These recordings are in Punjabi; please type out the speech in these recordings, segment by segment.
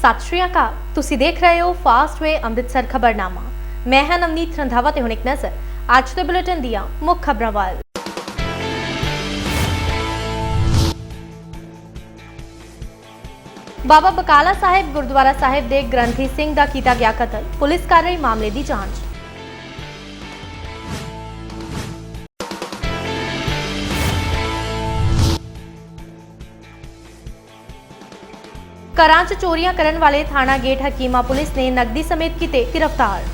ਸਤਿ ਸ਼੍ਰੀ ਅਕਾਲ। ਤੁਸੀਂ ਦੇਖ ਰਹੇ ਹੋ ਫਾਸਟ ਵੇ ਅੰਮ੍ਰਿਤਸਰ ਖਬਰਨਾਮਾ। ਮੈਂ ਹਾਂ ਨਵਨੀਤ ਰੰਧਾਵਾ ਤੇ ਹੁਣ ਇੱਕ ਨਜ਼ਰ। ਅੱਜ ਦੇ ਬੁਲੇਟਿਨ ਦੀਆਂ ਮੁੱਖ ਖਬਰਾਂ ਵੱਲ। ਬਾਬਾ ਬਕਾਲਾ ਸਾਹਿਬ ਗੁਰਦੁਆਰਾ ਸਾਹਿਬ ਦੇ ਗ੍ਰੰਥੀ ਸਿੰਘ ਦਾ ਕੀਤਾ ਗਿਆ ਕਤਲ। ਪੁਲਿਸ ਕਰ ਰਹੀ ਮਾਮਲੇ ਦੀ ਜਾਂਚ। ਘਰਾਂ 'ਚ ਚੋਰੀਆਂ ਕਰਨ ਵਾਲੇ ਥਾਣਾ ਗੇਟ ਹਕੀਮਾ ਪੁਲਿਸ ਨੇ ਨਕਦੀ ਸਮੇਤ ਕੀਤੇ ਗ੍ਰਿਫਤਾਰ।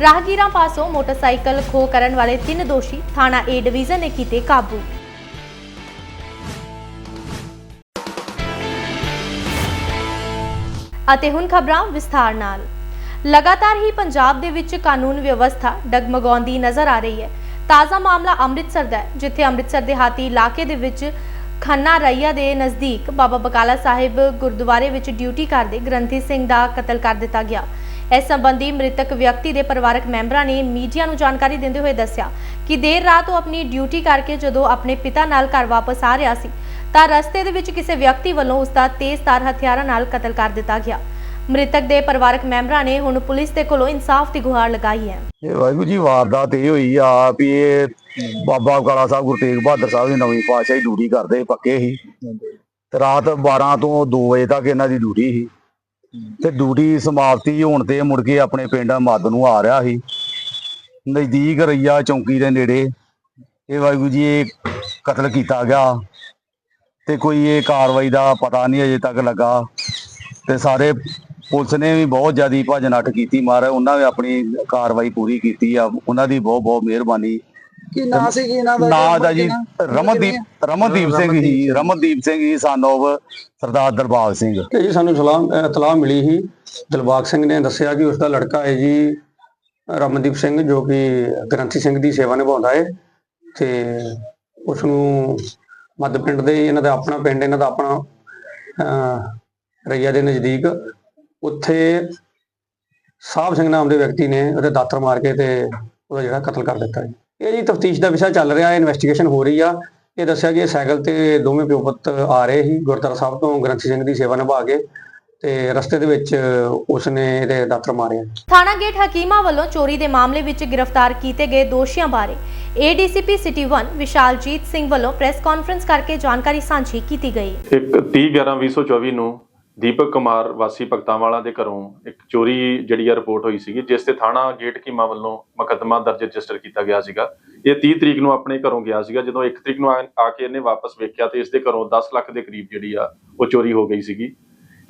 ਰਾਹਗੀਰਾਂ ਪਾਸੋਂ ਮੋਟਰਸਾਈਕਲ ਖੋਹ ਕਰਨ ਵਾਲੇ ਤਿੰਨ ਦੋਸ਼ੀ ਥਾਣਾ ਏ ਡਿਵੀਜ਼ਨ ਨੇ ਕੀਤੇ ਕਾਬੂ। ਅਤੇ ਹੁਣ ਖਬਰਾਂ ਵਿਸਥਾਰ ਨਾਲ। ਲਗਾਤਾਰ ਹੀ ਪੰਜਾਬ ਦੇ ਵਿੱਚ ਕਾਨੂੰਨ ਵਿਵਸਥਾ ਡਗਮਗਾਉਂਦੀ ਨਜ਼ਰ ਆ ਰਹੀ ਹੈ। ਤਾਜ਼ਾ ਮਾਮਲਾ ਅੰਮ੍ਰਿਤਸਰ ਦਾ ਹੈ, ਜਿੱਥੇ ਅੰਮ੍ਰਿਤਸਰ ਦੇ ਹਾਤੀ ਇਲਾਕੇ ਦੇ ਵਿੱਚ ਖੰਨਾ ਰਈਆ ਦੇ ਨਜ਼ਦੀਕ ਬਾਬਾ ਬਕਾਲਾ ਸਾਹਿਬ ਗੁਰਦੁਆਰੇ ਵਿੱਚ ਡਿਊਟੀ ਕਰਦੇ ਗ੍ਰੰਥੀ ਸਿੰਘ ਦਾ ਕਤਲ ਕਰ ਦਿੱਤਾ ਗਿਆ। ਇਸ ਸੰਬੰਧੀ ਮ੍ਰਿਤਕ ਵਿਅਕਤੀ ਦੇ ਪਰਿਵਾਰਕ ਮੈਂਬਰਾਂ ਨੇ ਮੀਡੀਆ ਨੂੰ ਜਾਣਕਾਰੀ ਦਿੰਦੇ ਹੋਏ ਦੱਸਿਆ ਕਿ ਦੇਰ ਰਾਤ ਉਹ ਆਪਣੀ ਡਿਊਟੀ ਕਰਕੇ ਜਦੋਂ ਆਪਣੇ ਪਿਤਾ ਨਾਲ ਘਰ ਵਾਪਸ ਆ ਰਿਹਾ ਸੀ, ਤਾਂ ਰਸਤੇ ਦੇ ਵਿੱਚ ਕਿਸੇ ਵਿਅਕਤੀ ਵੱਲੋਂ ਉਸ ਦਾ ਤੇਜ਼ਧਾਰ ਹਥਿਆਰਾਂ ਨਾਲ ਕਤਲ ਕਰ ਦਿੱਤਾ ਗਿਆ। ਮ੍ਰਿਤਕ ਦੇ ਪਰਿਵਾਰਕ ਮੈਂਬਰਾਂ ਨੇ ਹੁਣ ਪੁਲਿਸ ਦੇ ਕੋਲੋਂ ਇਨਸਾਫ ਦੀ ਗੁਹਾਰ ਲਗਾਈ ਹੈ। ਇਹ ਵਾਹਿਗੁਰੂ ਜੀ, ਵਾਰਦਾਤ ਇਹ ਹੋਈ ਆ ਵੀ ਇਹ ਬਾਬਾ ਕਾਲਾ ਸਾਹਿਬ ਗੁਰੂ ਤੇਗ ਬਹਾਦਰ ਸਾਹਿਬ ਦੀ ਨਵੀਂ ਪਾਤਸ਼ਾਹੀ ਡਿਊਟੀ ਕਰਦੇ ਪੱਕੇ ਸੀ। ਤੇ ਰਾਤ 12 ਤੋਂ 2 ਵਜੇ ਤੱਕ ਇਹਨਾਂ ਦੀ ਡਿਊਟੀ ਸੀ। ਤੇ ਡਿਊਟੀ ਸਮਾਪਤੀ ਹੋਣ ਤੇ ਮੁੜ ਕੇ ਆਪਣੇ ਪਿੰਡ ਮੱਦ ਨੂੰ ਆ ਰਿਹਾ ਸੀ। ਨਜ਼ਦੀਕ ਰਈਆ ਚੌਂਕੀ ਦੇ ਨੇੜੇ ਇਹ ਵਾਹਿਗੁਰੂ ਜੀ, ਇਹ ਕਤਲ ਕੀਤਾ ਗਿਆ। ਤੇ ਕੋਈ ਇਹ ਕਾਰਵਾਈ ਦਾ ਪਤਾ ਨਹੀਂ ਅਜੇ ਤੱਕ ਲੱਗਾ। ਤੇ ਸਾਰੇ ਪੁਲਿਸ ਨੇ ਵੀ ਬਹੁਤ ਜ਼ਿਆਦੀ ਭੱਜ ਨੱਠ ਕੀਤੀ ਮਾਰ ਉਹਨਾਂ ਨੇ ਆਪਣੀ ਕਾਰਵਾਈ ਪੂਰੀ ਕੀਤੀ ਆ ਉਹਨਾਂ ਦੀ ਬਹੁਤ ਬਹੁਤ ਮਿਹਰਬਾਨੀ। ਕੀ ਨਾਂ ਸੀ ਕੀ ਇਹਨਾਂ ਦਾ? ਨਾਂ ਦਾ ਜੀ ਰਮਨਦੀਪ ਰਮਨਦੀਪ ਸਿੰਘ ਹੀ ਰਮਨਦੀਪ ਸਿੰਘ। ਹੀ ਸਾਨੋਵ ਸਰਦਾਰ ਦਰਬਾਗ ਸਿੰਘ। ਕਿ ਜੀ ਸਾਨੂੰ ਸਲਾਮ ਇਤਲਾਹ ਮਿਲੀ ਸੀ। ਦਿਲਬਾਗ ਸਿੰਘ ਨੇ ਦੱਸਿਆ ਕਿ ਉਸ ਦਾ ਲੜਕਾ ਹੈ ਜੀ ਰਮਨਦੀਪ ਸਿੰਘ ਜੋ ਕਿ ਗ੍ਰੰਥੀ ਸਿੰਘ ਦੀ ਸੇਵਾ ਨਿਭਾਉਂਦਾ ਹੈ। ਤੇ ਉਸ ਨੂੰ ਮੱਧ ਪਿੰਡ ਦੇ ਇਹਨਾਂ ਦਾ ਆਪਣਾ ਪਿੰਡ ਇਹਨਾਂ ਦਾ ਆਪਣਾ ਅਹ, ਰਈਆ ਦੇ ਨਜ਼ਦੀਕ ਉੱਥੇ ਸਾਹਿਬ ਸਿੰਘ ਨਾਮ ਦੇ ਵਿਅਕਤੀ ਨੇ ਉਹਦੇ ਦਾਤਰ ਮਾਰ ਕੇ ਤੇ ਉਹਦਾ ਜਿਹੜਾ ਕਤਲ ਕਰ ਦਿੱਤਾ ਜੀ। ਇਹ ਜੀ ਤਫਤੀਸ਼ ਦਾ ਵਿਸ਼ਾ ਚੱਲ ਰਿਹਾ ਹੈ ਇਨਵੈਸਟੀਗੇਸ਼ਨ ਹੋ ਰਹੀ ਆ। ਇਹ ਦੱਸਿਆ ਕਿ ਸਾਈਕਲ ਤੇ ਦੋਵੇਂ ਪਿਓ ਪੁੱਤ ਆ ਰਹੇ ਸੀ ਗੁਰਦੁਆਰਾ ਸਾਹਿਬ ਤੋਂ ਗ੍ਰੰਥੀ ਸਿੰਘ ਦੀ ਸੇਵਾ ਨਿਭਾ ਕੇ ਤੇ ਰਸਤੇ ਦੇ ਵਿੱਚ ਉਸਨੇ ਇਹਦੇ ਦਾਤਰ ਮਾਰਿਆ ਥਾਣਾ ਗੇਟ ਹਕੀਮਾ ਵੱਲੋਂ ਚੋਰੀ ਦੇ ਮਾਮਲੇ ਵਿੱਚ ਗ੍ਰਿਫਤਾਰ ਕੀਤੇ ਗਏ ਦੋਸ਼ੀਆਂ ਬਾਰੇ ਏਡੀਸੀਪੀ ਸਿਟੀ 1 ਵਿਸ਼ਾਲਜੀਤ ਸਿੰਘ ਵੱਲੋਂ ਪ੍ਰੈਸ ਕਾਨਫਰੰਸ ਕਰਕੇ ਜਾਣਕਾਰੀ ਸਾਂਝੀ ਕੀਤੀ ਗਈ। ਇੱਕ 30 11 2024 ਨੂੰ ਦੀਪਕ ਕੁਮਾਰ ਵਾਸੀ ਭਗਤਾਂਵਾਲਾ ਦੇ ਘਰੋਂ ਇੱਕ ਚੋਰੀ ਜਿਹੜੀ ਆ ਰਿਪੋਰਟ ਹੋਈ ਸੀਗੀ, ਜਿਸ ਤੇ ਥਾਣਾ ਗੇਟ ਕੀਮਾ ਵੱਲੋਂ ਮੁਕੱਦਮਾ ਦਰਜ ਰਜਿਸਟਰ ਕੀਤਾ ਗਿਆ ਸੀਗਾ। ਇਹ 30 ਤਰੀਕ ਨੂੰ ਆਪਣੇ ਘਰੋਂ ਗਿਆ ਸੀਗਾ, ਜਦੋਂ 1 ਤਰੀਕ ਨੂੰ ਆ ਆ ਕੇ ਇਹਨੇ ਵਾਪਸ ਵੇਖਿਆ ਤੇ ਇਸ ਦੇ ਘਰੋਂ 10 ਲੱਖ ਦੇ ਕਰੀਬ ਜਿਹੜੀ ਆ ਉਹ ਚੋਰੀ ਹੋ ਗਈ ਸੀਗੀ।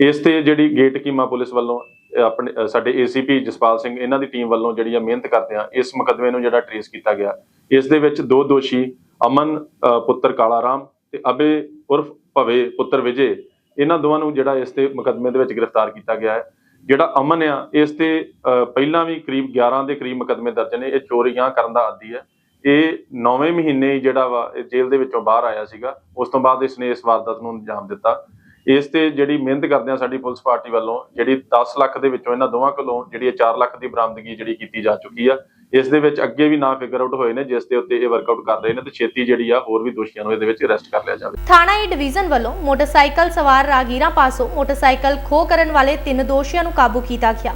ਇਸ ਤੇ ਜਿਹੜੀ ਗੇਟ ਕੀਮਾ ਪੁਲਿਸ ਵੱਲੋਂ, ਅਹ, ਆਪਣੇ, ਅਹ, ਸਾਡੇ ਏਸੀਪੀ ਜਸਪਾਲ ਸਿੰਘ, ਇਹਨਾਂ ਦੀ ਟੀਮ ਵੱਲੋਂ ਜਿਹੜੀ ਆ ਮਿਹਨਤ ਕਰਦੇ ਆ, ਇਸ ਮੁਕੱਦਮੇ ਨੂੰ ਜਿਹੜਾ ਟਰੇਸ ਕੀਤਾ ਗਿਆ। ਇਸ ਦੇ ਵਿੱਚ ਦੋ ਦੋਸ਼ੀ ਅਮਨ ਪੁੱਤਰ ਕਾਲਾ ਰਾਮ ਤੇ ਅਬੇ ਉਰਫ ਭਵੇ ਪੁੱਤਰ ਵਿਜੇ ਇਹਨਾਂ ਦੋਵਾਂ ਨੂੰ ਜਿਹੜਾ ਇਸ ਤੇ ਮੁਕੱਦਮੇ ਦੇ ਵਿੱਚ ਗ੍ਰਿਫਤਾਰ ਕੀਤਾ ਗਿਆ ਹੈ। ਜਿਹੜਾ ਅਮਨ ਆ ਇਸ ਤੇ ਅਹ, ਪਹਿਲਾਂ ਵੀ ਕਰੀਬ 11 ਦੇ ਕਰੀਬ ਮੁਕੱਦਮੇ ਦਰਜ ਨੇ। ਇਹ ਚੋਰੀਆਂ ਕਰਨ ਦਾ ਆਦੀ ਹੈ। ਇਹ 9ਵੇਂ ਮਹੀਨੇ ਜਿਹੜਾ ਵਾ ਇਹ ਜੇਲ੍ਹ ਦੇ ਵਿੱਚੋਂ ਬਾਹਰ ਆਇਆ ਸੀਗਾ। ਉਸ ਤੋਂ ਬਾਅਦ ਇਸ ਨੇ ਇਸ ਵਾਰਦਾਤ ਨੂੰ ਅੰਜਾਮ ਦਿੱਤਾ। ਇਸ ਤੇ ਜਿਹੜੀ ਮਿਹਨਤ ਕਰਦੇ ਆ ਸਾਡੀ ਪੁਲਿਸ ਪਾਰਟੀ ਵੱਲੋਂ ਜਿਹੜੀ 10 ਲੱਖ ਦੇ ਵਿੱਚੋਂ ਇਹਨਾਂ ਦੋਵਾਂ ਕੋਲੋਂ ਜਿਹੜੀ ਇਹ 4 ਲੱਖ ਦੀ ਬਰਾਮਦਗੀ ਜਿਹੜੀ ਕੀਤੀ ਜਾ ਚੁੱਕੀ ਆ ਇਸ ਦੇ ਵਿੱਚ ਅੱਗੇ ਵੀ ਨਾ ਫਿਗਰ ਆਊਟ ਹੋਏ ਨੇ ਜਿਸ ਦੇ ਉੱਤੇ ਇਹ ਵਰਕਆਊਟ ਕਰ ਰਹੇ ਨੇ ਤੇ ਛੇਤੀ ਜਿਹੜੀ ਆ ਹੋਰ ਵੀ ਦੋਸ਼ੀਆਂ ਨੂੰ ਇਹਦੇ ਵਿੱਚ ਅਰੈਸਟ ਕਰ ਲਿਆ ਜਾਵੇ। ਥਾਣਾ ਏ ਡਿਵੀਜ਼ਨ ਵੱਲੋਂ ਮੋਟਰਸਾਈਕਲ ਸਵਾਰ ਰਾਗੀਰਾਂ ਪਾਸੋਂ ਮੋਟਰਸਾਈਕਲ ਖੋ ਕਰਨ ਵਾਲੇ ਤਿੰਨ ਦੋਸ਼ੀਆਂ ਨੂੰ ਕਾਬੂ ਕੀਤਾ ਗਿਆ।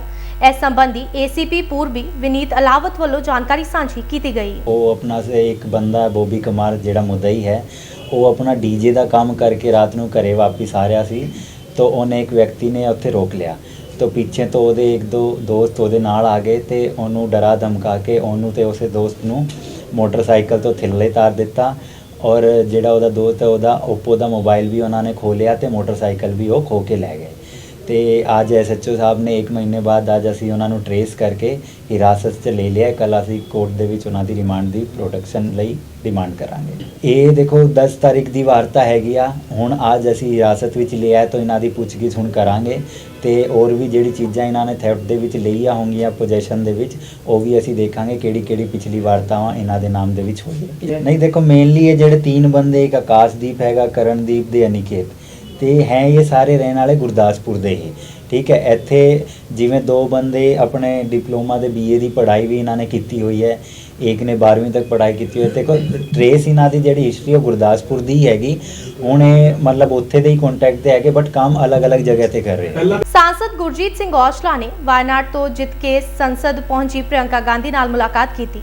ਇਸ ਸੰਬੰਧੀ ਏਸੀਪੀ ਪੂਰਬੀ ਵਿਨੀਤ ਅਲਾਵਤ ਵੱਲੋਂ ਜਾਣਕਾਰੀ ਸਾਂਝੀ ਕੀਤੀ ਗਈ। ਉਹ ਆਪਣਾ ਇੱਕ ਬੰਦਾ ਹੈ ਬੋਬੀ ਕੁਮਾਰ ਜਿਹੜਾ ਮੁਦਈ ਹੈ। ਉਹ ਆਪਣਾ ਡੀਜੇ ਦਾ ਕੰਮ ਕਰਕੇ ਰਾਤ ਨੂੰ ਘਰੇ ਵਾਪਸ ਆ ਰਿਹਾ ਸੀ ਤਾਂ ਉਹਨੇ ਇੱਕ ਵਿਅਕਤੀ ਨੇ ਉੱਥੇ ਰੋਕ ਲਿਆ। ਤਾਂ ਪਿੱਛੇ ਤੋਂ ਉਹਦੇ ਇੱਕ ਦੋ ਦੋਸਤ ਉਹਦੇ ਨਾਲ ਆ ਗਏ ਤੇ ਉਹਨੂੰ ਡਰਾ ਧਮਕਾ ਕੇ ਉਹਨੂੰ ਤੇ ਉਸੇ ਦੋਸਤ ਨੂੰ ਮੋਟਰਸਾਈਕਲ ਤੋਂ ਥੱਲੇ ਤਾਰ ਦਿੱਤਾ ਔਰ ਜਿਹੜਾ ਉਹਦਾ ਦੋਸਤ ਹੈ ਉਹਦਾ ਓਪੋ ਦਾ ਮੋਬਾਈਲ ਵੀ ਉਹਨਾਂ ਨੇ ਖੋਲਿਆ ਤੇ ਮੋਟਰਸਾਈਕਲ ਵੀ ਉਹ ਖੋ ਕੇ ਲੈ ਗਏ। ਤੇ ਅੱਜ ਐਸਐਚਓ ਸਾਹਿਬ ਨੇ 1 ਮਹੀਨੇ ਬਾਅਦ ਅੱਜ ਅਸੀਂ ਉਹਨਾਂ ਨੂੰ ਟਰੇਸ ਕਰਕੇ ਹਿਰਾਸਤ 'ਚ ਲੈ ਲਿਆ। ਕੱਲ ਅਸੀਂ ਕੋਰਟ ਦੇ ਵਿੱਚ ਉਹਨਾਂ ਦੀ ਰਿਮਾਂਡ ਦੀ ਪ੍ਰੋਟੈਕਸ਼ਨ ਲਈ ਡਿਮਾਂਡ ਕਰਾਂਗੇ। ਇਹ ਦੇਖੋ 10 ਤਾਰੀਖ ਦੀ ਵਾਰਤਾ ਹੈਗੀ ਆ। ਹੁਣ ਅੱਜ ਅਸੀਂ ਹਿਰਾਸਤ ਵਿੱਚ ਲਿਆ ਤਾਂ ਇਹਨਾਂ ਦੀ ਪੁੱਛਗਿੱਛ ਹੁਣ ਕਰਾਂਗੇ ਤੇ ਹੋਰ ਵੀ ਜਿਹੜੀ ਚੀਜ਼ਾਂ ਇਹਨਾਂ ਨੇ ਥੈਫਟ ਦੇ ਵਿੱਚ ਲਈਆਂ ਹੋਣਗੀਆਂ ਪੋਜੈਸ਼ਨ ਦੇ ਵਿੱਚ ਉਹ ਵੀ ਅਸੀਂ ਦੇਖਾਂਗੇ ਕਿਹੜੀ ਕਿਹੜੀ ਪਿਛਲੀ ਵਾਰਤਾਵਾਂ ਇਹਨਾਂ ਦੇ ਨਾਮ ਦੇ ਵਿੱਚ ਹੋਈ ਨਹੀਂ ਦੇਖੋ ਮੇਨਲੀ ਇਹ ਜਿਹੜੇ ਤਿੰਨ ਬੰਦੇ ਇੱਕ ਆਕਾਸ਼ਦੀਪ ਹੈਗਾ ਕਰਨਦੀਪ ਦੇ ਅਨਿਕੇਤ। ਤੇ ਹੈ ਇਹ ਸਾਰੇ ਰਹਿਣ ਵਾਲੇ ਗੁਰਦਾਸਪੁਰ ਦੇ ਹੀ ਠੀਕ ਹੈ ਇੱਥੇ ਜਿਵੇਂ ਦੋ ਬੰਦੇ ਆਪਣੇ ਡਿਪਲੋਮਾ ਦੇ ਬੀਏ ਦੀ ਪੜ੍ਹਾਈ ਵੀ ਇਹਨਾਂ ਨੇ ਕੀਤੀ ਹੋਈ ਹੈ ਇੱਕ ਨੇ 12ਵੀਂ ਤੱਕ ਪੜ੍ਹਾਈ ਕੀਤੀ ਹੋਈ ਹੈ ਦੇਖੋ ਟ੍ਰੇਸ ਇਹਨਾਂ ਦੀ ਜਿਹੜੀ ਹਿਸਟਰੀ ਉਹ ਗੁਰਦਾਸਪੁਰ ਦੀ ਹੈਗੀ ਹੁਣ ਇਹ ਮਤਲਬ ਉੱਥੇ ਦੇ ਹੀ ਕੰਟੈਕਟ ਤੇ ਹੈਗੇ ਬਟ ਕੰਮ ਅਲੱਗ-ਅਲੱਗ ਜਗ੍ਹਾ ਤੇ ਕਰ ਰਹੇ ਹੈ ਸਾਂਸਦ ਗੁਰਜੀਤ ਸਿੰਘ ਔਜਲਾ ਨੇ ਵਾਇਨਾਡ ਤੋਂ ਜਿੱਤ ਕੇ ਸੰਸਦ ਪਹੁੰਚੀ ਪ੍ਰਿਯੰਕਾ ਗਾਂਧੀ ਨਾਲ ਮੁਲਾਕਾਤ ਕੀਤੀ।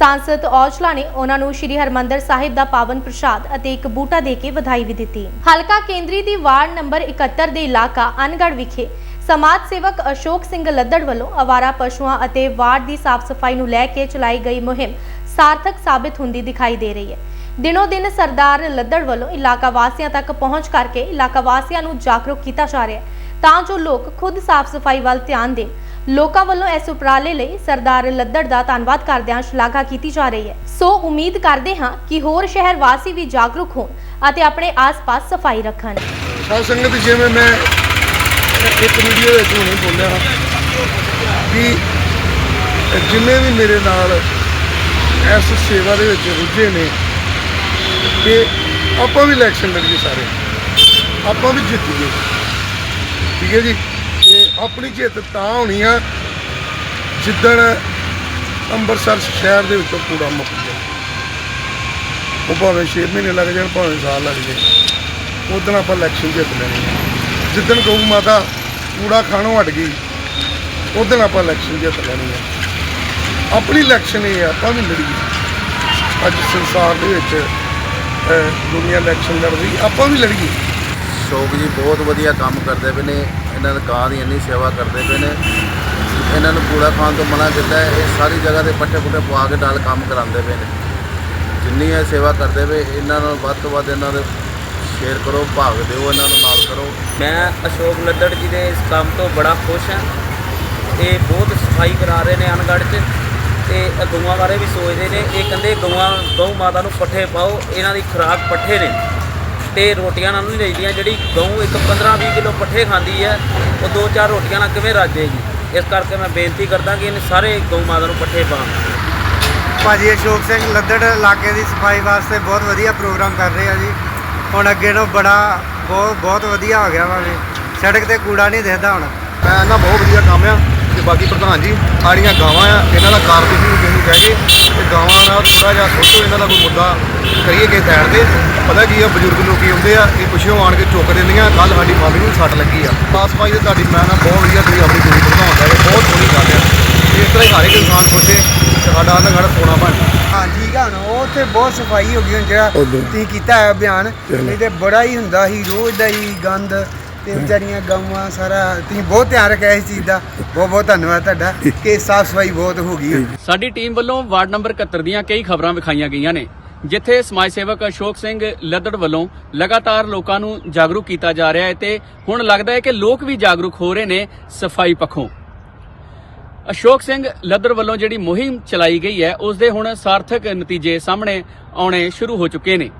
ਸਾਂਸਦ ਔਜਲਾ ਨੇ ਉਹਨਾਂ ਨੂੰ ਸ਼੍ਰੀ ਹਰਮੰਦਰ ਸਾਹਿਬ ਦਾ ਪਾਵਨ ਪ੍ਰਸ਼ਾਦ ਅਤੇ ਇੱਕ ਬੂਟਾ ਦੇ ਕੇ ਵਧਾਈ ਵੀ ਦਿੱਤੀ ਹਲਕਾ ਕੇਂਦਰੀ ਦੀ ਵਾਰਡ ਨੰਬਰ 71 ਦੇ ਇਲਾਕਾ ਅਨਗੜ ਵਿਖੇ ਸਮਾਜ ਸੇਵਕ ਅਸ਼ੋਕ ਸਿੰਘ ਲੱਦੜ ਵੱਲੋਂ ਅਵਾਰਾ ਪਸ਼ੂਆਂ ਅਤੇ ਵਾਰਡ ਦੀ ਸਾਫ਼ ਸਫ਼ਾਈ ਨੂੰ ਲੈ ਕੇ ਚਲਾਈ ਗਈ ਮੁਹਿੰਮ ਸਾਰਥਕ ਸਾਬਿਤ ਹੁੰਦੀ ਦਿਖਾਈ ਦੇ ਰਹੀ ਹੈ ਦਿਨੋ ਦਿਨ ਸਰਦਾਰ ਲੱਦੜ ਵੱਲੋਂ ਇਲਾਕਾ ਵਾਸੀਆਂ ਤੱਕ ਪਹੁੰਚ ਕਰਕੇ ਇਲਾਕਾ ਵਾਸੀਆਂ ਨੂੰ ਜਾਗਰੂਕ ਕੀਤਾ ਜਾ ਰਿਹਾ ਹੈ ਤਾਂ ਜੋ ਲੋਕ ਖੁਦ ਸਾਫ਼ ਸਫ਼ਾਈ ਵੱਲ ਧਿਆਨ ਦੇਣ ਲੋਕਾਂ ਵੱਲੋਂ ਇਸ ਉਪਰਾਲੇ ਲਈ ਸਰਦਾਰ ਲੱਦੜ ਦਾ ਧੰਨਵਾਦ ਕਰਦਿਆਂ ਸ਼ਲਾਘਾ ਕੀਤੀ ਜਾ ਰਹੀ ਹੈ। ਸੋ ਉਮੀਦ ਕਰਦੇ ਹਾਂ ਕਿ ਹੋਰ ਸ਼ਹਿਰ ਵਾਸੀ ਵੀ ਜਾਗਰੂਕ ਹੋਣ ਅਤੇ ਆਪਣੇ ਆਸ-ਪਾਸ ਸਫ਼ਾਈ ਰੱਖਣ। ਸਾਧ ਸੰਗਤ ਜਿਵੇਂ ਮੈਂ ਇੱਕ ਵੀਡੀਓ ਵਿੱਚ ਹੁਣੇ ਬੋਲਿਆ ਕਿ ਜਿੰਨੇ ਵੀ ਮੇਰੇ ਨਾਲ ਇਸ ਸੇਵਾ ਦੇ ਵਿੱਚ ਰੁੱਝੇ ਨੇ ਕਿ ਆਪਾਂ ਵੀ ਇਲੈਕਸ਼ਨ ਲੜੀਏ ਸਾਰੇ। ਆਪਾਂ ਵੀ ਜਿੱਤੀਏ ਠੀਕ ਹੈ ਜੀ? ਤੇ ਆਪਣੀ ਜਿੱਤ ਤਾਂ ਹੋਣੀ ਆ ਜਿੱਦਣ ਅੰਮ੍ਰਿਤਸਰ ਸ਼ਹਿਰ ਦੇ ਵਿੱਚੋਂ ਕੂੜਾ ਮੁੱਕ ਜਾਏ ਉਹ ਭਾਵੇਂ 6 ਮਹੀਨੇ ਲੱਗ ਜਾਣ ਭਾਵੇਂ ਸਾਲ ਲੱਗ ਜਾਏ ਉਦੋਂ ਆਪਾਂ ਇਲੈਕਸ਼ਨ ਜਿੱਤ ਲੈਣੀ ਹੈ ਜਿੱਦਣ ਗਊ ਮਾਤਾ ਕੂੜਾ ਖਾਣੋਂ ਹਟ ਗਈ ਉਦੋਂ ਆਪਾਂ ਇਲੈਕਸ਼ਨ ਜਿੱਤ ਲੈਣੀ ਹੈ ਆਪਣੀ ਇਲੈਕਸ਼ਨ ਇਹ ਆ, ਆਪਾਂ ਵੀ ਲੜੀਏ। ਅੱਜ ਸੰਸਾਰ ਦੇ ਵਿੱਚ ਦੁਨੀਆ ਇਲੈਕਸ਼ਨ ਲੜ ਰਹੀ ਆਪਾਂ ਵੀ ਲੜੀਏ। ਸ਼ੋਕ ਜੀ ਬਹੁਤ ਵਧੀਆ ਕੰਮ ਕਰਦੇ ਪਏ ਨੇ। ਇਹਨਾਂ ਦੀ ਗਾਂ ਦੀ ਇੰਨੀ ਸੇਵਾ ਕਰਦੇ ਪਏ ਨੇ। ਇਹਨਾਂ ਨੂੰ ਕੂੜਾ ਖਾਣ ਤੋਂ ਮਨਾ ਕੀਤਾ ਇਹ ਸਾਰੀ ਜਗ੍ਹਾ ਤੇ ਪੱਠੇ ਪੁੱਠੇ ਪਵਾ ਕੇ ਨਾਲ ਕੰਮ ਕਰਾਉਂਦੇ ਪਏ ਨੇ। ਜਿੰਨੀ ਇਹ ਸੇਵਾ ਕਰਦੇ ਪਏ, ਇਹਨਾਂ ਨੂੰ ਵੱਧ ਤੋਂ ਵੱਧ ਇਹਨਾਂ ਦੇ ਸ਼ੇਅਰ ਕਰੋ, ਭਾਗ ਦਿਓ, ਇਹਨਾਂ ਨੂੰ ਨਾਲ ਕਰੋ। ਮੈਂ ਅਸ਼ੋਕ ਲੱਦੜ ਜੀ ਦੇ ਇਸ ਕੰਮ ਤੋਂ ਬੜਾ ਖੁਸ਼ ਹਾਂ। ਇਹ ਬਹੁਤ ਸਫ਼ਾਈ ਕਰਾ ਰਹੇ ਨੇ ਅਨਗੜ੍ਹ 'ਚ ਤੇ ਗਊਆਂ ਬਾਰੇ ਵੀ ਸੋਚਦੇ ਨੇ। ਇਹ ਕਹਿੰਦੇ ਗਊਆਂ, ਗਊ ਮਾਤਾ ਨੂੰ ਪੱਠੇ ਪਾਓ। ਇਹਨਾਂ ਦੀ ਖੁਰਾਕ ਪੱਠੇ ਨੇ। ਤੇ ਰੋਟੀਆਂ ਨਾਲ ਨਹੀਂ ਲੈਂਦੀਆਂ ਜਿਹੜੀ ਗਊ ਇੱਕ 15-20 ਕਿਲੋ ਪੱਠੇ ਖਾਂਦੀ ਹੈ ਉਹ ਦੋ ਚਾਰ ਰੋਟੀਆਂ ਨਾਲ ਕਿਵੇਂ ਰੱਜੇਗੀ ਇਸ ਕਰਕੇ ਮੈਂ ਬੇਨਤੀ ਕਰਦਾ ਕਿ ਇਹਨੇ ਸਾਰੇ ਗਊ ਮਾਤਾ ਨੂੰ ਪੱਠੇ ਪਾਉਣ। ਭਾਜੀ ਅਸ਼ੋਕ ਸਿੰਘ ਲੱਦੜ ਇਲਾਕੇ ਦੀ ਸਫ਼ਾਈ ਵਾਸਤੇ ਬਹੁਤ ਵਧੀਆ ਪ੍ਰੋਗਰਾਮ ਕਰ ਰਹੇ ਆ ਜੀ। ਹੁਣ ਅੱਗੇ ਨੂੰ ਬੜਾ ਬਹੁਤ ਬਹੁਤ ਵਧੀਆ ਹੋ ਗਿਆ ਵਾ ਵੀ। ਸੜਕ ਤੇ ਕੂੜਾ ਨਹੀਂ ਦਿਖਦਾ ਹੁਣ। ਮੈਂ ਨਾ ਬਹੁਤ ਵਧੀਆ ਕੰਮ ਆ। ਤੇ ਬਾਕੀ ਪ੍ਰਧਾਨ ਜੀ ਆੜੀਆਂ ਗਾਵਾਂ ਆ ਇਹਨਾਂ ਦਾ ਕਾਰਪੋਰੇਸ਼ਨ ਨੂੰ ਕਿਸੇ ਨੂੰ ਕਹਿ ਕੇ ਤੇ ਗਾਵਾਂ ਦਾ ਥੋੜਾ ਜਿਹਾ ਸੋਚੋ ਇਹਨਾਂ ਦਾ ਕੋਈ ਮੁੱਦਾ ਕਰੀਏ ਕਿਸੇ ਸਾਈਡ ਤੇ। ਪਤਾ ਕੀ ਆ ਬਜ਼ੁਰਗ ਲੋਕੀ ਆਉਂਦੇ ਆ ਇਹ ਪਿੱਛੋਂ ਆਣ ਕੇ ਚੁੱਕ ਦਿੰਦੀਆਂ ਕੱਲ ਸਾਡੀ ਮਾਮੀ ਨੂੰ ਸੱਟ ਲੱਗੀ ਆ। ਸਾਫ਼ ਸਫ਼ਾਈ ਤੇ ਤੁਹਾਡੀ ਮੈਂ ਨਾ ਬਹੁਤ ਵਧੀਆ ਤੁਸੀਂ ਆਪਣੀ ਡਿਊਟੀ ਨਿਭਾਉਂਦਾ ਹੈ ਬਹੁਤ ਸੋਹਣੀ ਗੱਲ ਆ। ਇਸ ਤਰ੍ਹਾਂ ਹੀ ਹਰ ਇੱਕ ਇਨਸਾਨ ਸੋਚੇ ਕਿ ਸਾਡਾ ਆਹ ਘੜ ਸੋਨਾ ਬਣ। ਹਾਂ ਠੀਕ ਆ ਨਾ ਉਹ ਉੱਥੇ ਬਹੁਤ ਸਫ਼ਾਈ ਹੋ ਗਈ ਹੁਣ ਜਿਹੜਾ ਤੁਸੀਂ ਕੀਤਾ ਹੈ ਅਭਿਆਨ ਨਹੀਂ ਤੇ ਬੜਾ ਹੀ ਹੁੰਦਾ ਸੀ ਰੋਜ਼ ਦਾ ਹੀ ਗੰਦ ਤੇ ਵਿਚਾਰੀਆਂ, ਗਾਵਾਂ, ਸਾਰਾ, ਤੁਸੀਂ ਬਹੁਤ ਧਿਆਨ ਰੱਖਿਆ ਇਸ ਚੀਜ਼ ਦਾ। ਬਹੁਤ ਬਹੁਤ ਧੰਨਵਾਦ ਤੁਹਾਡਾ ਕਿ ਸਾਫ਼ ਸਫ਼ਾਈ ਬਹੁਤ ਹੋ ਗਈ ਹੈ। ਸਾਡੀ ਟੀਮ ਵੱਲੋਂ ਵਾਰਡ ਨੰਬਰ 71 ਦੀਆਂ ਕਈ ਖਬਰਾਂ ਵਿਖਾਈਆਂ ਗਈਆਂ ਨੇ, ਜਿੱਥੇ ਸਮਾਜ ਸੇਵਕ ਅਸ਼ੋਕ ਸਿੰਘ ਲੱਦੜ ਵੱਲੋਂ ਲਗਾਤਾਰ ਲੋਕਾਂ ਨੂੰ ਜਾਗਰੂਕ ਕੀਤਾ ਜਾ ਰਿਹਾ ਹੈ ਤੇ ਹੁਣ ਲੱਗਦਾ ਹੈ ਕਿ ਲੋਕ ਵੀ ਜਾਗਰੂਕ ਹੋ ਰਹੇ ਨੇ ਸਫ਼ਾਈ ਪੱਖੋਂ। ਅਸ਼ੋਕ ਸਿੰਘ ਲੱਦੜ ਵੱਲੋਂ ਜਿਹੜੀ ਮੁਹਿੰਮ ਚਲਾਈ ਗਈ ਹੈ ਉਸ ਦੇ ਹੁਣ ਸਾਰਥਕ ਨਤੀਜੇ ਸਾਹਮਣੇ ਆਉਣੇ ਸ਼ੁਰੂ ਹੋ ਚੁੱਕੇ ਨੇ।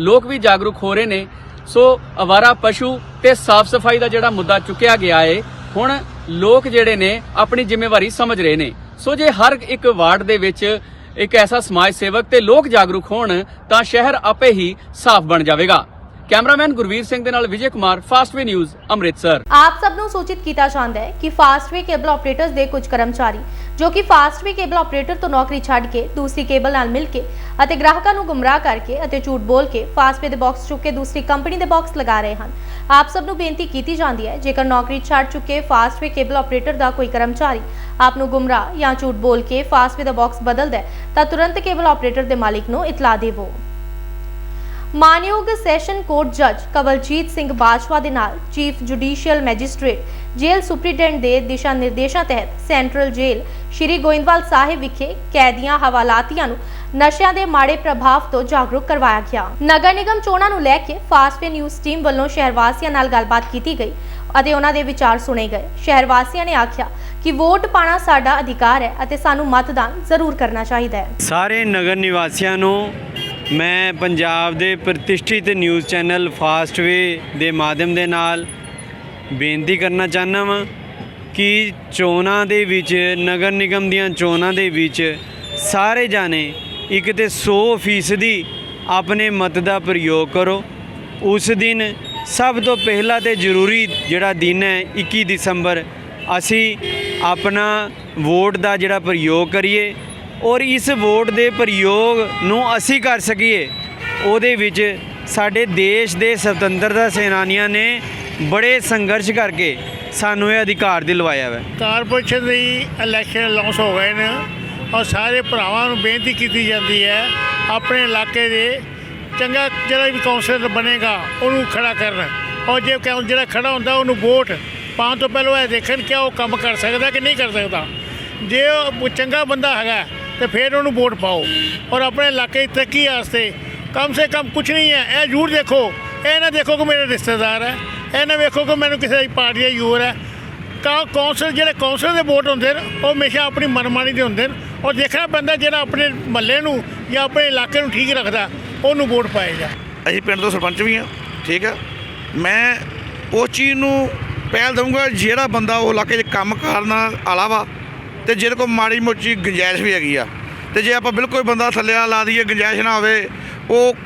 ਲੋਕ ਵੀ ਜਾਗਰੂਕ ਹੋ ਰਹੇ ਨੇ। ਸੋ ਅਵਾਰਾ ਪਸ਼ੂ ਤੇ ਸਾਫ਼ ਸਫ਼ਾਈ ਦਾ ਜਿਹੜਾ ਮੁੱਦਾ ਚੁੱਕਿਆ ਗਿਆ ਏ, ਹੁਣ ਲੋਕ ਜਿਹੜੇ ਨੇ ਆਪਣੀ ਜ਼ਿੰਮੇਵਾਰੀ ਸਮਝ ਰਹੇ ਨੇ। ਸੋ ਜੇ ਹਰ ਇੱਕ ਵਾਰਡ ਦੇ ਵਿੱਚ ਇੱਕ ਐਸਾ ਸਮਾਜ ਸੇਵਕ ਤੇ ਲੋਕ ਜਾਗਰੂਕ ਹੋਣ, ਤਾਂ ਸ਼ਹਿਰ ਆਪੇ ਹੀ ਸਾਫ਼ ਬਣ ਜਾਵੇਗਾ। ਕੈਮਰਾਮੈਨ ਗੁਰਵੀਰ ਸਿੰਘ ਦੇ ਨਾਲ ਵਿਜੇ ਕੁਮਾਰ ਫਾਸਟਵੇ ਨਿਊਜ਼ ਅੰਮ੍ਰਿਤਸਰ। ਆਪ ਸਭ ਨੂੰ ਸੂਚਿਤ ਕੀਤਾ ਜਾਂਦਾ ਹੈ ਕਿ ਫਾਸਟਵੇ ਕੇਬਲ ਆਪਰੇਟਰਸ ਦੇ ਕੁਝ ਕਰਮਚਾਰੀ, ਜੋ ਕਿ ਫਾਸਟਵੇ ਕੇਬਲ ਆਪਰੇਟਰ ਤੋਂ ਨੌਕਰੀ ਛੱਡ ਕੇ ਦੂਸਰੀ ਕੇਬਲ ਨਾਲ ਮਿਲ ਕੇ ਅਤੇ ਗ੍ਰਾਹਕਾਂ ਨੂੰ ਗੁੰਮਰਾਹ ਕਰਕੇ ਅਤੇ ਝੂਠ ਬੋਲ ਕੇ ਫਾਸਟਵੇ ਦੇ ਬਾਕਸ ਚੁੱਕ ਕੇ ਦੂਸਰੀ ਕੰਪਨੀ ਦੇ ਬਾਕਸ ਲਗਾ ਰਹੇ ਹਨ। ਆਪ ਸਭ ਨੂੰ ਬੇਨਤੀ ਕੀਤੀ ਜਾਂਦੀ ਹੈ, ਜੇਕਰ ਨੌਕਰੀ ਛੱਡ ਚੁੱਕੇ ਫਾਸਟਵੇ ਕੇਬਲ ਆਪਰੇਟਰ ਦਾ ਕੋਈ ਕਰਮਚਾਰੀ ਆਪ ਨੂੰ ਗੁੰਮਰਾਹ ਜਾਂ ਝੂਠ ਬੋਲ ਕੇ ਫਾਸਟਵੇ ਦਾ ਬਾਕਸ ਬਦਲਦਾ ਹੈ, ਤਾਂ ਤੁਰੰਤ ਕੇਬਲ ਆਪਰੇਟਰ ਦੇ ਮਾਲਿਕ ਨੂੰ ਇਤਲਾਹ ਦੇਵੋ। ਮਾਨਯੋਗ ਸੈਸ਼ਨ ਕੋਰਟ ਜੱਜ ਕਵਲਜੀਤ ਸਿੰਘ ਬਾਜਵਾ ਦੇ ਨਾਲ chief judicial magistrate jail superintendent ਦੇ ਦਿਸ਼ਾ ਨਿਰਦੇਸ਼ਾਂ ਤਹਿਤ ਸੈਂਟਰਲ ਜੇਲ੍ਹ ਸ਼੍ਰੀ ਗੋਇੰਦਵਾਲ ਸਾਹਿਬ ਵਿਖੇ ਕੈਦੀਆਂ ਹਵਾਲਾਤੀਆਂ ਨੂੰ ਨਸ਼ਿਆਂ ਦੇ ਮਾੜੇ ਪ੍ਰਭਾਵ ਤੋਂ ਜਾਗਰੂਕ ਕਰਵਾਇਆ ਗਿਆ। ਨਗਰ ਨਿਗਮ ਚੋਣਾਂ ਨੂੰ ਲੈ ਕੇ ਫਾਸਟਵੇ ਨਿਊਜ਼ ਟੀਮ ਵੱਲੋਂ ਸ਼ਹਿਰ ਵਾਸੀਆਂ ਨਾਲ ਗੱਲਬਾਤ ਕੀਤੀ ਗਈ ਅਤੇ ਉਹਨਾਂ ਦੇ ਵਿਚਾਰ ਸੁਣੇ ਗਏ। ਸ਼ਹਿਰ ਵਾਸੀਆਂ ਨੇ ਆਖਿਆ ਕਿ ਵੋਟ ਪਾਣਾ ਸਾਡਾ ਅਧਿਕਾਰ ਹੈ ਅਤੇ ਸਾਨੂੰ ਮਤਦਾਨ ਜ਼ਰੂਰ ਕਰਨਾ ਚਾਹੀਦਾ ਹੈ। ਸਾਰੇ ਨਗਰ ਨਿਵਾਸੀਆਂ ਨੂੰ ਮੈਂ ਪੰਜਾਬ ਦੇ ਪ੍ਰਤਿਸ਼ਠਿਤ ਨਿਊਜ਼ ਚੈਨਲ ਫਾਸਟਵੇ ਦੇ ਮਾਧਿਅਮ ਦੇ ਨਾਲ ਬੇਨਤੀ ਕਰਨਾ ਚਾਹੁੰਦਾ ਵਾਂ ਕਿ ਚੋਣਾਂ ਦੇ ਵਿੱਚ, ਨਗਰ ਨਿਗਮ ਦੀਆਂ ਚੋਣਾਂ ਦੇ ਵਿੱਚ ਸਾਰੇ ਜਾਣੇ ਇੱਕ ਤੇ 100 ਫੀਸਦੀ ਆਪਣੇ ਮਤ ਦਾ ਪ੍ਰਯੋਗ ਕਰੋ। ਉਸ ਦਿਨ ਸਭ ਤੋਂ ਪਹਿਲਾ ਤੇ ਜ਼ਰੂਰੀ ਜਿਹੜਾ ਦਿਨ ਹੈ 21 ਦਸੰਬਰ, ਅਸੀਂ ਆਪਣਾ ਵੋਟ ਦਾ ਜਿਹੜਾ ਪ੍ਰਯੋਗ ਕਰੀਏ। ਔਰ ਇਸ ਵੋਟ ਦੇ ਪ੍ਰਯੋਗ ਨੂੰ ਅਸੀਂ ਕਰ ਸਕੀਏ। ਉਹਦੇ ਵਿੱਚ ਸਾਡੇ ਦੇਸ਼ ਦੇ ਸੁਤੰਤਰਤਾ ਸੈਨਾਨੀਆਂ ਨੇ ਬੜੇ ਸੰਘਰਸ਼ ਕਰਕੇ ਸਾਨੂੰ ਇਹ ਅਧਿਕਾਰ ਦਿਲਵਾਇਆ ਹੈ ਕਾਰਪੋਰੇਸ਼ਨ ਦੀ ਇਲੈਕਸ਼ਨ ਅਨਾਉਂਸ ਹੋ ਗਏ ਨੇ ਔਰ ਸਾਰੇ ਭਰਾਵਾਂ ਨੂੰ ਬੇਨਤੀ ਕੀਤੀ ਜਾਂਦੀ ਹੈ, ਆਪਣੇ ਇਲਾਕੇ ਦੇ ਚੰਗਾ ਜਿਹੜਾ ਵੀ ਕਾਉਂਸਲਰ ਬਣੇਗਾ, ਉਹਨੂੰ ਖੜਾ ਕਰਨ। ਔਰ ਜੇ ਕੌਂ- ਜਿਹੜਾ ਖੜਾ ਹੁੰਦਾ, ਉਹਨੂੰ ਵੋਟ ਪਾਉਣ ਤੋਂ ਪਹਿਲਾਂ ਇਹ ਦੇਖਣ ਕਿ ਉਹ ਕੰਮ ਕਰ ਸਕਦਾ ਕਿ ਨਹੀਂ ਕਰ ਸਕਦਾ। ਜੇ ਉਹ ਚੰਗਾ ਬੰਦਾ ਹੈਗਾ ਤੇ ਫਿਰ ਉਹਨੂੰ ਵੋਟ ਪਾਓ। ਔਰ ਆਪਣੇ ਇਲਾਕੇ ਦੀ ਤਰੱਕੀ ਵਾਸਤੇ ਕਮ ਸੇ ਕਮ ਕੁਝ ਨਹੀਂ ਹੈ, ਇਹ ਜ਼ਰੂਰ ਦੇਖੋ। ਇਹ ਨਾ ਦੇਖੋ ਕਿ ਮੇਰੇ ਰਿਸ਼ਤੇਦਾਰ ਹੈ। ਇਹ ਨਾ ਵੇਖੋ ਕਿ ਮੈਨੂੰ ਕਿਸੇ ਦੀ ਪਾਰਟੀ ਦਾ ਯੂਰ ਹੈ। ਕਾ ਕੌਂਸਲ, ਜਿਹੜੇ ਕੌਂਸਲ ਦੇ ਵੋਟ ਹੁੰਦੇ ਨੇ, ਉਹ ਹਮੇਸ਼ਾ ਆਪਣੀ ਮਨਮਾਨੀ ਦੇ ਹੁੰਦੇ ਨੇ। ਔਰ ਦੇਖਣਾ ਪੈਂਦਾ ਜਿਹੜਾ ਆਪਣੇ ਮਹੱਲੇ ਨੂੰ ਜਾਂ ਆਪਣੇ ਇਲਾਕੇ ਨੂੰ ਠੀਕ ਰੱਖਦਾ, ਉਹਨੂੰ ਵੋਟ ਪਾਏਗਾ ਅਸੀਂ ਪਿੰਡ ਤੋਂ ਸਰਪੰਚ ਵੀ ਹਾਂ, ਠੀਕ ਆ ਮੈਂ ਉਸ ਚੀਜ਼ ਨੂੰ ਪਹਿਲ ਦਊਂਗਾ ਜਿਹੜਾ ਬੰਦਾ ਉਹ ਇਲਾਕੇ 'ਚ ਕੰਮ ਕਰਨ ਵਾਲਾ ਵਾ। ਤੇ ਜਿਹਦੇ ਕੋਲ ਮਾੜੀ ਮੋਟੀ ਗੁੰਜਾਇਸ਼ ਵੀ ਹੈਗੀ ਆ। ਤੇ ਜੇ ਆਪਾਂ ਬਿਲਕੁਲ ਬੰਦਾ ਥੱਲੇ ਵਾਲਾ ਲਾ ਦਈਏ, ਗੁੰਜਾਇਸ਼ ਨਾ ਹੋਵੇ, ਉਹ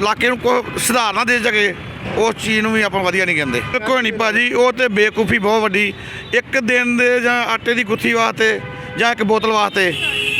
ਇਲਾਕੇ ਨੂੰ ਕੋਈ ਸੁਧਾਰ ਨਾ ਦੇ ਸਕੇ, ਉਸ ਚੀਜ਼ ਨੂੰ ਵੀ ਆਪਾਂ ਵਧੀਆ ਨਹੀਂ ਕਹਿੰਦੇ। ਕੋਈ ਨਹੀਂ ਭਾਜੀ, ਉਹ ਤੇ ਬੇਕੂਫੀ ਬਹੁਤ ਵੱਡੀ। ਇੱਕ ਦਿਨ ਦੇ ਜਾਂ ਆਟੇ ਦੀ ਗੁੱਥੀ ਵਾਸਤੇ ਜਾਂ ਇੱਕ ਬੋਤਲ ਵਾਸਤੇ,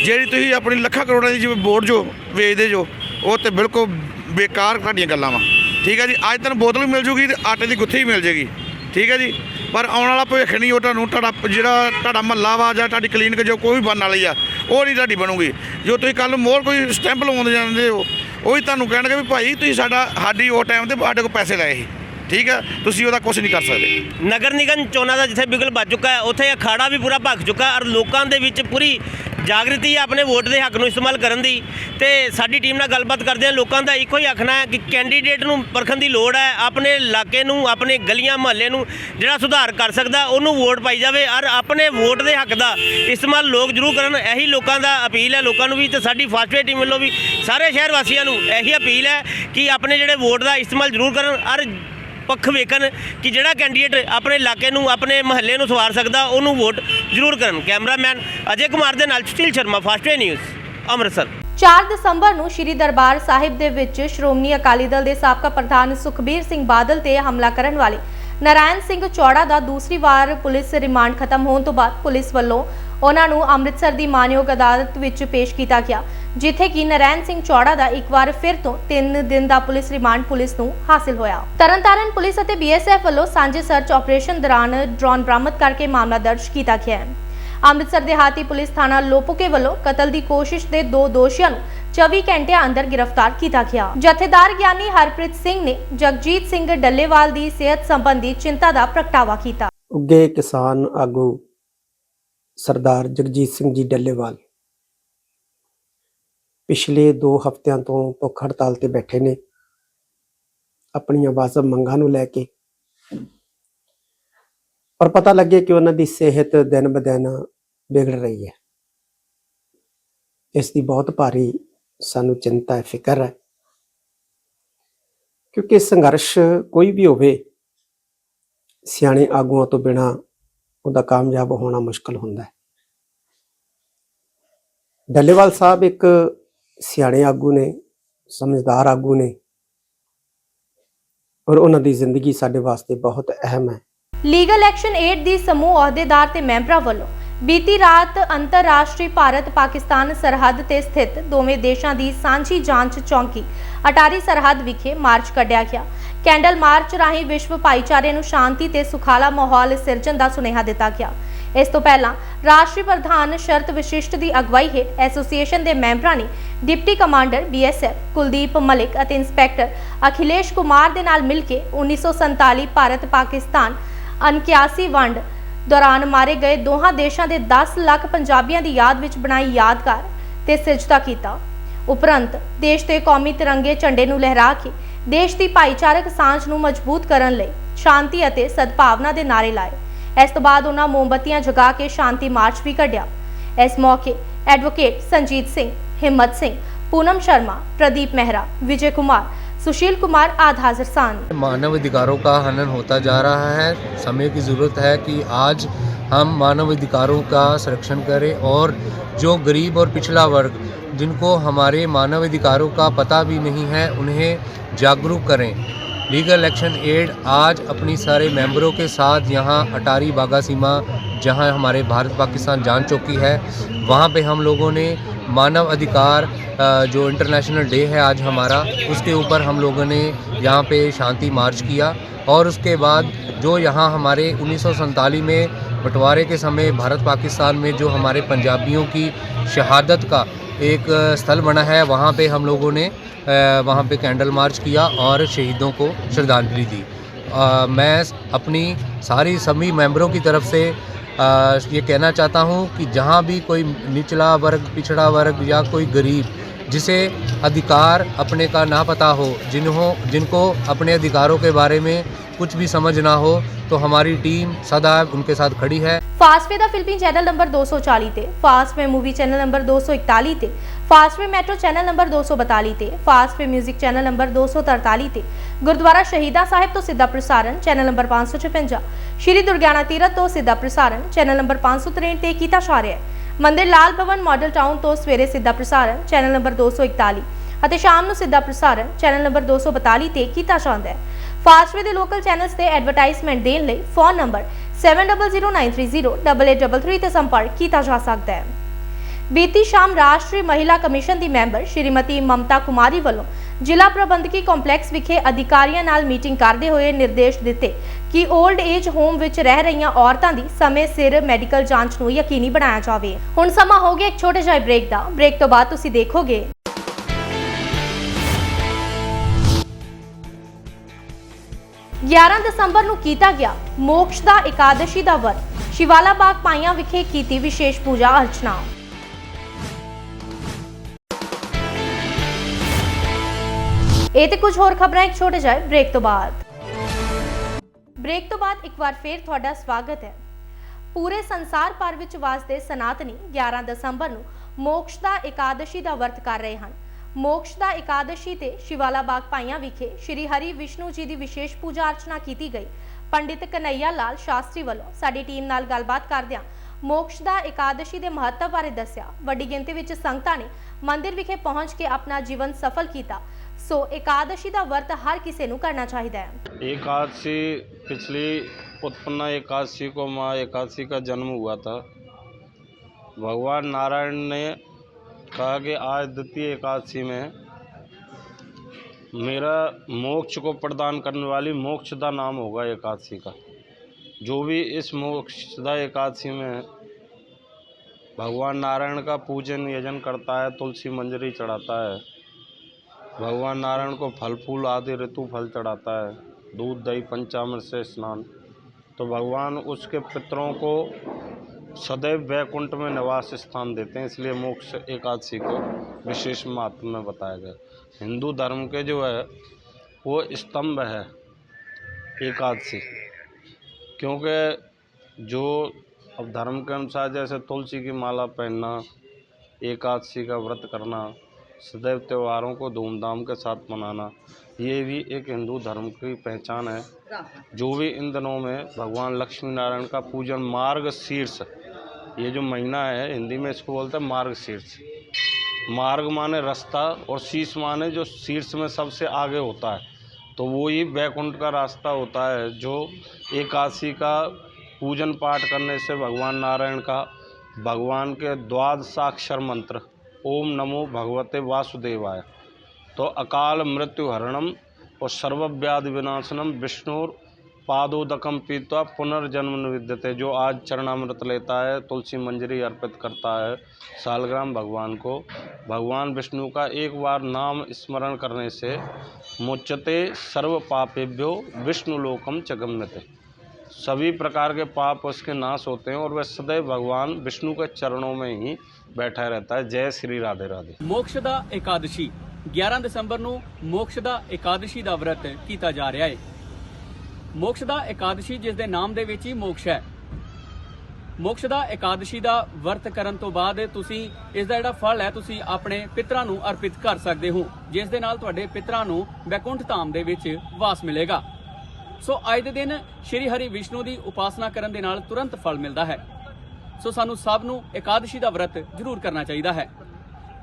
ਜਿਹੜੀ ਤੁਸੀਂ ਆਪਣੀ ਲੱਖਾਂ ਕਰੋੜਾਂ ਦੀ ਜਿਵੇਂ ਵੋਟ ਜੋ ਵੇਚਦੇ ਜੋ, ਉਹ ਤੇ ਬਿਲਕੁਲ ਬੇਕਾਰ ਤੁਹਾਡੀਆਂ ਗੱਲਾਂ ਵਾ। ਠੀਕ ਹੈ ਜੀ, ਅੱਜ ਤੈਨੂੰ ਬੋਤਲ ਵੀ ਮਿਲ ਜੂਗੀ ਤੇ ਆਟੇ ਦੀ ਗੁੱਥੀ ਵੀ ਮਿਲ ਜੇਗੀ। ਠੀਕ ਹੈ ਜੀ ਪਰ ਆਉਣ ਵਾਲਾ ਭਵਿੱਖ ਨਹੀਂ, ਉਹ ਤੁਹਾਨੂੰ ਤੁਹਾਡਾ ਜਿਹੜਾ ਤੁਹਾਡਾ ਮਹੱਲਾ ਵਾ ਜਾਂ ਤੁਹਾਡੀ ਕਲੀਨਿਕ ਜੋ ਕੋਈ ਵੀ ਬਣਨ ਵਾਲੀ ਆ, ਉਹ ਨਹੀਂ ਤੁਹਾਡੀ ਬਣੂਗੀ। ਜੋ ਤੁਸੀਂ ਕੱਲ ਮੋਰ ਕੋਈ ਸਟੈਂਪ ਲਵਾਉਂਦੇ ਜਾਂਦੇ ਹੋ, ਉਹ ਹੀ ਤੁਹਾਨੂੰ ਕਹਿਣਗੇ ਵੀ ਭਾਈ ਤੁਸੀਂ ਸਾਡਾ, ਸਾਡੀ ਉਹ ਟਾਈਮ ਤੇ ਸਾਡੇ ਕੋਲ ਪੈਸੇ ਲਏ ਸੀ। ਠੀਕ ਹੈ? ਤੁਸੀਂ ਉਹਦਾ ਕੁਝ ਨਹੀਂ ਕਰ ਸਕਦੇ। ਨਗਰ ਨਿਗਮ ਚੋਣਾਂ ਦਾ ਜਿੱਥੇ ਬਿਗਲ ਵੱਜ ਚੁੱਕਾ ਹੈ, ਉੱਥੇ ਅਖਾੜਾ ਵੀ ਪੂਰਾ ਭੱਗ ਚੁੱਕਾ ਔਰ ਲੋਕਾਂ ਦੇ ਵਿੱਚ ਪੂਰੀ ਜਾਗਰਤੀ ਹੈ ਆਪਣੇ ਵੋਟ ਦੇ ਹੱਕ ਨੂੰ ਇਸਤੇਮਾਲ ਕਰਨ ਦੀ। ਤੇ ਸਾਡੀ ਟੀਮ ਨਾਲ ਗੱਲਬਾਤ ਕਰਦੇ ਹਾਂ, ਲੋਕਾਂ ਦਾ ਇੱਕੋ ਹੀ ਆਖਣਾ ਹੈ ਕਿ ਕੈਂਡੀਡੇਟ ਨੂੰ ਪਰਖਣ ਦੀ ਲੋੜ ਹੈ, ਆਪਣੇ ਇਲਾਕੇ ਨੂੰ, ਆਪਣੇ ਗਲੀਆਂ, ਮੁਹੱਲੇ ਨੂੰ ਜਿਹੜਾ ਸੁਧਾਰ ਕਰ ਸਕਦਾ, ਉਹਨੂੰ ਵੋਟ ਪਾਈ ਜਾਵੇ ਔਰ ਆਪਣੇ ਵੋਟ ਦੇ ਹੱਕ ਦਾ ਇਸਤੇਮਾਲ ਲੋਕ ਜ਼ਰੂਰ ਕਰਨ। ਇਹੀ ਲੋਕਾਂ ਦਾ ਅਪੀਲ ਹੈ, ਲੋਕਾਂ ਨੂੰ ਵੀ ਤੇ ਸਾਡੀ ਫਾਸਟਵੇ ਟੀਮ ਵੱਲੋਂ ਵੀ ਸਾਰੇ ਸ਼ਹਿਰ ਵਾਸੀਆਂ ਨੂੰ ਇਹੀ ਅਪੀਲ ਹੈ ਕਿ ਆਪਣੇ ਜਿਹੜੇ ਵੋਟ ਦਾ ਇਸਤੇਮਾਲ ਜ਼ਰੂਰ ਕਰਨ ਔਰ ਪੱਖ ਵੇਖਣ ਕਿ ਜਿਹੜਾ ਕੈਂਡੀਡੇਟ ਆਪਣੇ ਇਲਾਕੇ ਨੂੰ, ਆਪਣੇ ਮਹੱਲੇ ਨੂੰ ਸਵਾਰ ਸਕਦਾ, ਉਹਨੂੰ ਵੋਟ ਜ਼ਰੂਰ ਕਰਨ। ਕੈਮਰਾਮੈਨ ਅਜੇ ਕੁਮਾਰ ਦੇ ਨਾਲ ਸੁਸ਼ੀਲ ਸ਼ਰਮਾ ਫਾਸਟਵੇ ਨਿਊਜ਼, ਅੰਮ੍ਰਿਤਸਰ। 4 ਦਸੰਬਰ ਨੂੰ ਸ਼੍ਰੀ ਦਰਬਾਰ ਸਾਹਿਬ ਦੇ ਵਿੱਚ ਸ਼੍ਰੋਮਣੀ ਅਕਾਲੀ ਦਲ ਦੇ ਸਾਬਕਾ ਪ੍ਰਧਾਨ ਸੁਖਬੀਰ ਸਿੰਘ ਬਾਦਲ ਤੇ ਹਮਲਾ ਕਰਨ ਵਾਲੇ ਨਾਰਾਇਣ ਸਿੰਘ ਚੌੜਾ ਦਾ ਦੂਸਰੀ ਵਾਰ ਪੁਲਿਸ ਰਿਮਾਂਡ ਖਤਮ ਹੋਣ ਤੋਂ ਬਾਅਦ ਪੁਲਿਸ ਵੱਲੋਂ ਉਹਨਾਂ ਨੂੰ ਅੰਮ੍ਰਿਤਸਰ ਦੀ ਮਾਨਯੋਗ ਅਦਾਲਤ ਵਿੱਚ ਪੇਸ਼ ਕੀਤਾ ਗਿਆ। ਜਿੱਥੇ ਕਿ ਨਾਰਾਇਣ ਸਿੰਘ ਚੌੜਾ ਦਾ ਇੱਕ ਵਾਰ ਫਿਰ ਤੋਂ 3 ਦਿਨ ਦਾ ਪੁਲਿਸ ਰਿਮਾਂਡ ਪੁਲਿਸ ਨੂੰ ਹਾਸਲ ਹੋਇਆ। ਤਰਨਤਾਰਨ ਪੁਲਿਸ ਅਤੇ ਬੀਐਸਐਫ ਵੱਲੋਂ ਸਾਂਝੇ ਸਰਚ ਆਪਰੇਸ਼ਨ ਦੌਰਾਨ ਡਰੋਨ ਬਰਾਮਦ ਕਰਕੇ ਮਾਮਲਾ ਦਰਜ ਕੀਤਾ ਗਿਆ ਹੈ। ਅੰਮ੍ਰਿਤਸਰ ਦੇ ਪੁਲਿਸ ਥਾਣਾ ਲੋਪੋਕੇ ਵੱਲੋਂ ਕਤਲ ਦੀ ਕੋਸ਼ਿਸ਼ ਦੇ ਦੋ ਦੋਸ਼ੀਆਂ ਨੂੰ 24 ਘੰਟਿਆਂ ਅੰਦਰ ਗ੍ਰਿਫਤਾਰ ਕੀਤਾ ਗਿਆ। ਜਥੇਦਾਰ ਗਿਆਨੀ ਹਰਪ੍ਰੀਤ ਸਿੰਘ ਨੇ ਜਗਜੀਤ ਸਿੰਘ ਡੱਲੇਵਾਲ ਦੀ ਸਿਹਤ ਸੰਬੰਧੀ ਚਿੰਤਾ ਦਾ ਪ੍ਰਗਟਾਵਾ ਕੀਤਾ। ਉੱਗੇ ਕਿਸਾਨ ਆਗੂ ਸਰਦਾਰ ਜਗਜੀਤ ਸਿੰਘ ਜੀ ਡੱਲੇਵਾਲ। ਪਿਛਲੇ 2 ਹਫ਼ਤਿਆਂ ਤੋਂ ਭੁੱਖ ਹੜਤਾਲ ਤੇ ਬੈਠੇ ਨੇ। ਆਪਣੀਆਂ ਵਾਜਬ ਮੰਗਾਂ ਨੂੰ ਲੈ ਕੇ। ਪਰ ਪਤਾ ਲੱਗੇ ਕਿ ਉਹਨਾਂ ਦੀ ਸਿਹਤ ਦਿਨ ਬਦਿਨ ਵਿਗੜ ਰਹੀ ਹੈ। ਇਸ ਦੀ ਬਹੁਤ ਭਾਰੀ ਸਾਨੂੰ ਚਿੰਤਾ ਹੈ, ਫਿਕਰ ਹੈ। ਕਿਉਂਕਿ ਸੰਘਰਸ਼ ਕੋਈ ਵੀ ਹੋਵੇ, ਸਿਆਣੇ ਆਗੂਆਂ ਤੋਂ ਬਿਨਾ ਉਹਦਾ ਕਾਮਯਾਬ ਹੋਣਾ ਮੁਸ਼ਕਲ ਹੁੰਦਾ ਹੈ। ਡੱਲੇਵਾਲ ਸਾਹਿਬ ਇੱਕ ਸਿਆਣੇ ਆਗੂ ਨੇ, ਸਮਝਦਾਰ ਆਗੂ ਨੇ ਔਰ ਉਹਨਾਂ ਦੀ ਜ਼ਿੰਦਗੀ ਸਾਡੇ ਵਾਸਤੇ ਬਹੁਤ ਅਹਿਮ ਹੈ। ਲੀਗਲ ਐਕਸ਼ਨ ਏਡ ਦੀ ਸਮੂਹ ਅਹੁਦੇਦਾਰ ਤੇ ਮੈਂਬਰਾਂ ਵੱਲੋਂ ਬੀਤੀ ਰਾਤ ਅੰਤਰਰਾਸ਼ਟਰੀ ਭਾਰਤ ਪਾਕਿਸਤਾਨ ਸਰਹੱਦ ਤੇ ਸਥਿਤ ਦੋਵੇਂ ਦੇਸ਼ਾਂ ਦੀ ਸਾਂਝੀ ਜਾਂਚ ਚੌਂਕੀ ਅਟਾਰੀ ਸਰਹੱਦ ਵਿਖੇ ਮਾਰਚ ਕੱਢਿਆ ਗਿਆ। ਕੈਂਡਲ ਮਾਰਚ ਰਾਹੀਂ ਵਿਸ਼ਵ ਭਾਈਚਾਰੇ ਨੂੰ ਸ਼ਾਂਤੀ ਤੇ ਸੁਖਾਲਾ ਮਾਹੌਲ ਸਿਰਜਣ ਦਾ ਸੁਨੇਹਾ ਦਿੱਤਾ ਗਿਆ। ਇਸ ਤੋਂ ਪਹਿਲਾਂ ਰਾਸ਼ਟਰੀ ਪ੍ਰਧਾਨ ਸ਼ਰਤ ਵਿਸ਼ਿਸ਼ਟ ਦੀ ਅਗਵਾਈ ਹੇਠ ਐਸੋਸੀਏਸ਼ਨ ਦੇ ਮੈਂਬਰਾਂ ਨੇ deputy commander B S F Kuldeep Malik ਅਤੇ ਇੰਸਪੈਕਟਰ ਅਖਿਲੇਸ਼ ਕੁਮਾਰ ਦੇ ਨਾਲ ਮਿਲ ਕੇ 1947 ਭਾਰਤ ਪਾਕਿਸਤਾਨ 81 ਵੰਡ ਦੌਰਾਨ ਮਾਰੇ ਗਏ ਦੋਹਾਂ ਦੇਸ਼ਾਂ ਦੇ 10 ਲੱਖ ਪੰਜਾਬੀਆਂ ਦੀ ਯਾਦ ਵਿੱਚ ਬਣਾਈ ਯਾਦਗਾਰ ਤੇ ਸਜਦਾ ਕੀਤਾ। ਉਪਰੰਤ ਦੇਸ਼ ਦੇ ਕੌਮੀ ਤਿਰੰਗੇ ਝੰਡੇ ਨੂੰ ਲਹਿਰਾ ਕੇ ਦੇਸ਼ ਦੀ ਭਾਈਚਾਰਕ ਸਾਂਝ ਨੂੰ ਮਜ਼ਬੂਤ ਕਰਨ ਲਈ ਸ਼ਾਂਤੀ ਅਤੇ ਸਦਭਾਵਨਾ ਦੇ ਨਾਰੇ ਲਾਏ। ਇਸ ਤੋਂ ਬਾਅਦ ਉਹਨਾਂ ਮੋਮਬੱਤੀਆਂ ਜਗਾ ਕੇ ਸ਼ਾਂਤੀ ਮਾਰਚ ਵੀ ਕੱਢਿਆ ਇਸ ਮੌਕੇ ਐਡਵੋਕੇਟ ਸੰਜੀਤ ਸਿੰਘ ਹਿੰਮਤ ਸਿੰਘ पूनम शर्मा प्रदीप मेहरा विजय कुमार सुशील कुमार आदि हाजिर सान मानव अधिकारों का हनन होता जा रहा है समय की ज़रूरत है कि आज हम मानव अधिकारों का संरक्षण करें और जो गरीब और पिछड़ा वर्ग जिनको हमारे मानव अधिकारों का पता भी नहीं है उन्हें जागरूक करें लीगल एक्शन एड आज अपनी सारे मेंबरों के साथ यहाँ अटारी बागा सीमा जहाँ हमारे भारत पाकिस्तान जान चौकी है वहाँ पे हम लोगों ने मानव अधिकार जो इंटरनेशनल डे है आज हमारा उसके ऊपर हम लोगों ने यहाँ पे शांति मार्च किया और उसके बाद जो यहाँ हमारे उन्नीस में बंटवारे के समय भारत पाकिस्तान में जो हमारे पंजाबियों की शहादत का एक स्थल बना है वहाँ पे हम लोगों ने वहाँ पे कैंडल मार्च किया और शहीदों को श्रद्धांजलि दी। अ, मैं अपनी सारी सभी मेंबरों की तरफ़ से ये कहना चाहता हूँ कि जहाँ भी कोई निचला वर्ग पिछड़ा वर्ग या कोई गरीब जिसे अधिकार अपने का ना पता हो, जिन्हों, जिनको अपने अधिकारों के बारे में कुछ भी समझ ना हो तो हमारी टीम सदा उनके साथ खड़ी है। Fastway the filmy channel number 240 fast Fastway movie channel number 241 fast Fastway metro channel number 242 fast Fastway music channel number 243 थे। गुरुद्वारा शहीदा साहिब तो सीधा प्रसारण, चैनल नंबर 556 श्री दुर्गाना तीरथ तो सीधा प्रसारण, चैनल नंबर 563 ते किया जा रहा है ਮੰਦਿਰ ਲਾਲ ਭਵਨ ਮਾਡਲ ਟਾਊਨ ਤੋਂ ਸਵੇਰੇ ਸਿੱਧਾ ਪ੍ਰਸਾਰਣ, ਚੈਨਲ ਨੰਬਰ 241 ਅਤੇ ਸ਼ਾਮ ਨੂੰ ਸਿੱਧਾ ਪ੍ਰਸਾਰਣ, ਚੈਨਲ ਨੰਬਰ 242 ਤੇ ਕੀਤਾ ਜਾਂਦਾ ਹੈ। ਫਾਸਟਵੇ ਦੇ ਲੋਕਲ ਚੈਨਲਸ ਤੇ ਐਡਵਰਟਾਈਜ਼ਮੈਂਟ ਦੇਣ ਲਈ ਫੋਨ ਨੰਬਰ 7009308833 ਤੇ ਸੰਪਰਕ ਕੀਤਾ ਜਾ ਸਕਦਾ ਹੈ। ਬੀਤੀ ਸ਼ਾਮ ਰਾਸ਼ਟਰੀ ਮਹਿਲਾ ਕਮਿਸ਼ਨ ਦੀ ਮੈਂਬਰ ਸ਼੍ਰੀਮਤੀ ਮਮਤਾ ਕੁਮਾਰੀ ਵੱਲੋਂ ਜ਼ਿਲ੍ਹਾ ਪ੍ਰਬੰਧਕੀ ਕੰਪਲੈਕਸ ਵਿਖੇ ਅਧਿਕਾਰੀਆਂ ਨਾਲ ਮੀਟਿੰਗ ਕਰਦੇ ਹੋਏ ਨਿਰਦੇਸ਼ ਦਿੱਤੇ ਕਿ 올ਡ ਏਜ ਹੋਮ ਵਿੱਚ ਰਹਿ ਰਹੀਆਂ ਔਰਤਾਂ ਦੀ ਸਮੇਂ ਸਿਰ ਮੈਡੀਕਲ ਜਾਂਚ ਨੂੰ ਯਕੀਨੀ ਬਣਾਇਆ ਜਾਵੇ। ਹੁਣ ਸਮਾਂ ਹੋ ਗਿਆ ਇੱਕ ਛੋਟੇ ਜਿਹੇ ਬ੍ਰੇਕ ਦਾ। ਬ੍ਰੇਕ ਤੋਂ ਬਾਅਦ ਤੁਸੀਂ ਦੇਖੋਗੇ। ਗਿਆਰਾਂ ਦਸੰਬਰ ਨੂੰ ਕੀਤਾ ਗਿਆ ਮੋਕਸ਼ ਦਾ ਇਕਾदशी ਦਾ ਵਰਤ ਸ਼ਿਵਾਲਾ ਬਾਗ ਪਾਈਆਂ ਵਿਖੇ ਕੀਤੀ ਵਿਸ਼ੇਸ਼ ਪੂਜਾ ਅਰਚਨਾ। ਇਹ ਤੇ ਕੁਝ ਹੋਰ ਖਬਰਾਂ ਇੱਕ ਛੋਟੇ ਜਿਹੇ ਬ੍ਰੇਕ ਤੋਂ ਬਾਅਦ। ਬ੍ਰੇਕ ਤੋਂ ਬਾਅਦ ਇੱਕ ਵਾਰ ਫੇਰ ਤੁਹਾਡਾ ਸਵਾਗਤ ਹੈ। ਪੂਰੇ ਸੰਸਾਰ ਭਰ ਵਿੱਚ ਵਸਦੇ ਸਨਾਤਨੀ 11 ਦਸੰਬਰ ਨੂੰ ਮੋਕਸ਼ ਦਾ ਇਕਾदशी ਦਾ ਵਰਤ ਕਰ ਰਹੇ ਹਨ। ਮੋਕਸ਼ ਦਾ ਇਕਾदशी ਤੇ ਸ਼ਿਵਾਲਾ ਬਾਗ ਪਾਈਆਂ ਵਿਖੇ ਸ਼੍ਰੀ ਹਰੀ ਵਿਸ਼ਨੂੰ ਜੀ ਦੀ ਵਿਸ਼ੇਸ਼ ਪੂਜਾ ਅਰਚਨਾ ਕੀਤੀ ਗਈ। ਪੰਡਿਤ ਕਨਈਆ ਲਾਲ ਸ਼ਾਸਤਰੀ ਵੱਲੋਂ ਸਾਡੀ ਟੀਮ ਨਾਲ ਗੱਲਬਾਤ ਕਰਦਿਆਂ ਮੋਕਸ਼ ਦਾ ਇਕਾदशी ਦੇ ਮਹੱਤਵ ਬਾਰੇ ਦੱਸਿਆ। ਵੱਡੀ ਗਿਣਤੀ ਵਿੱਚ ਸੰਗਤਾਂ ਨੇ ਮੰਦਿਰ ਵਿਖੇ ਪਹੁੰਚ ਕੇ ਆਪਣਾ ਜੀਵਨ ਸਫਲ ਕੀਤਾ। सो एकादशी का वर्त हर किसी को करना चाहिए एकादशी पिछली उत्पन्न एकादशी को माँ एकादशी का जन्म हुआ था। भगवान नारायण ने कहा कि आज द्वितीय एकादशी में मेरा मोक्ष को प्रदान करने वाली मोक्षदा नाम होगा एकादशी का। जो भी इस मोक्षदा एकादशी में भगवान नारायण का पूजन यजन करता है, तुलसी मंजरी चढ़ाता है भगवान नारायण को फल फूल आदि ऋतु फल चढ़ाता है। दूध, दही पंचामृत से स्नान। तो भगवान उसके पितरों को सदैव वैकुंठ में निवास स्थान देते हैं, इसलिए मोक्ष एकादशी को विशेष महत्व में बताया गया। हिंदू धर्म के जो है, वो स्तंभ है एकादशी। क्योंकि जो अब धर्म के अनुसार जैसे तुलसी की माला पहनना, एकादशी का व्रत करना सदैव त्योहारों को धूमधाम के साथ मनाना, ये भी एक हिंदू धर्म की पहचान है। जो भी इन दिनों में भगवान लक्ष्मी नारायण का पूजन मार्ग शीर्ष, ये जो महीना है, हिंदी में इसको बोलते हैं मार्ग शीर्ष। मार्ग माने रास्ता और शीर्ष माने जो शीर्ष में सबसे आगे होता है। तो वो ही बैकुंठ का रास्ता होता है, जो एकादशी का पूजन पाठ करने से भगवान नारायण का, भगवान के द्वादशाक्षर मंत्र ओम नमो भगवते वासुदेवाय। तो अकाल मृत्यु हरणम और सर्वव्याधि विनाशनम विष्णुर पादोदकम पीता पुनर्जन्म निविद्यते, जो आज चरणामृत लेता है, तुलसी मंजरी अर्पित करता है, सालग्राम भगवान को। भगवान विष्णु का एक बार नाम स्मरण करने से मुच्यते सर्व पापेभ्यो विष्णु लोकम च सभी प्रकार के पाप उसके नाश होते हैं और वह सदैव भगवान विष्णु के चरणों में ही बैठा रहता है जय श्री राधे राधे मोक्षदा एकादशी 11 ਦਸੰਬਰ ਨੂੰ ਮੋਕਸ਼ਦਾ ਏਕਾदशी ਦਾ ਵਰਤ ਕੀਤਾ ਜਾ ਰਿਹਾ ਹੈ ਮੋਕਸ਼ਦਾ ਏਕਾदशी ਜਿਸ ਦੇ ਨਾਮ ਦੇ ਵਿੱਚ ਹੀ ਮੋਕਸ਼ ਹੈ। ਮੋਕਸ਼ਦਾ ਏਕਾदशी ਦਾ ਵਰਤ ਕਰਨ ਤੋਂ ਬਾਅਦ ਤੁਸੀਂ ਇਸ ਦਾ ਜਿਹੜਾ ਫਲ ਹੈ, ਤੁਸੀਂ ਆਪਣੇ ਪਿਤਰਾਂ ਨੂੰ ਅਰਪਿਤ ਕਰ ਸਕਦੇ ਹੋ। ਜਿਸ ਦੇ ਨਾਲ ਤੁਹਾਡੇ ਪਿਤਰਾਂ ਨੂੰ ਬੈਕੁੰਠ ਧਾਮ ਦੇ ਵਿੱਚ ਵਾਸ ਮਿਲੇਗਾ। ਸੋ ਅੱਜ ਦੇ ਦਿਨ ਸ਼੍ਰੀ ਹਰੀ ਵਿਸ਼ਨੂੰ ਦੀ ਉਪਾਸਨਾ ਕਰਨ ਦੇ ਨਾਲ ਤੁਰੰਤ ਫਲ ਮਿਲਦਾ ਹੈ। ਸੋ ਸਾਨੂੰ ਸਭ ਨੂੰ ਇਕਾदशी ਦਾ ਵਰਤ ਜ਼ਰੂਰ ਕਰਨਾ ਚਾਹੀਦਾ ਹੈ।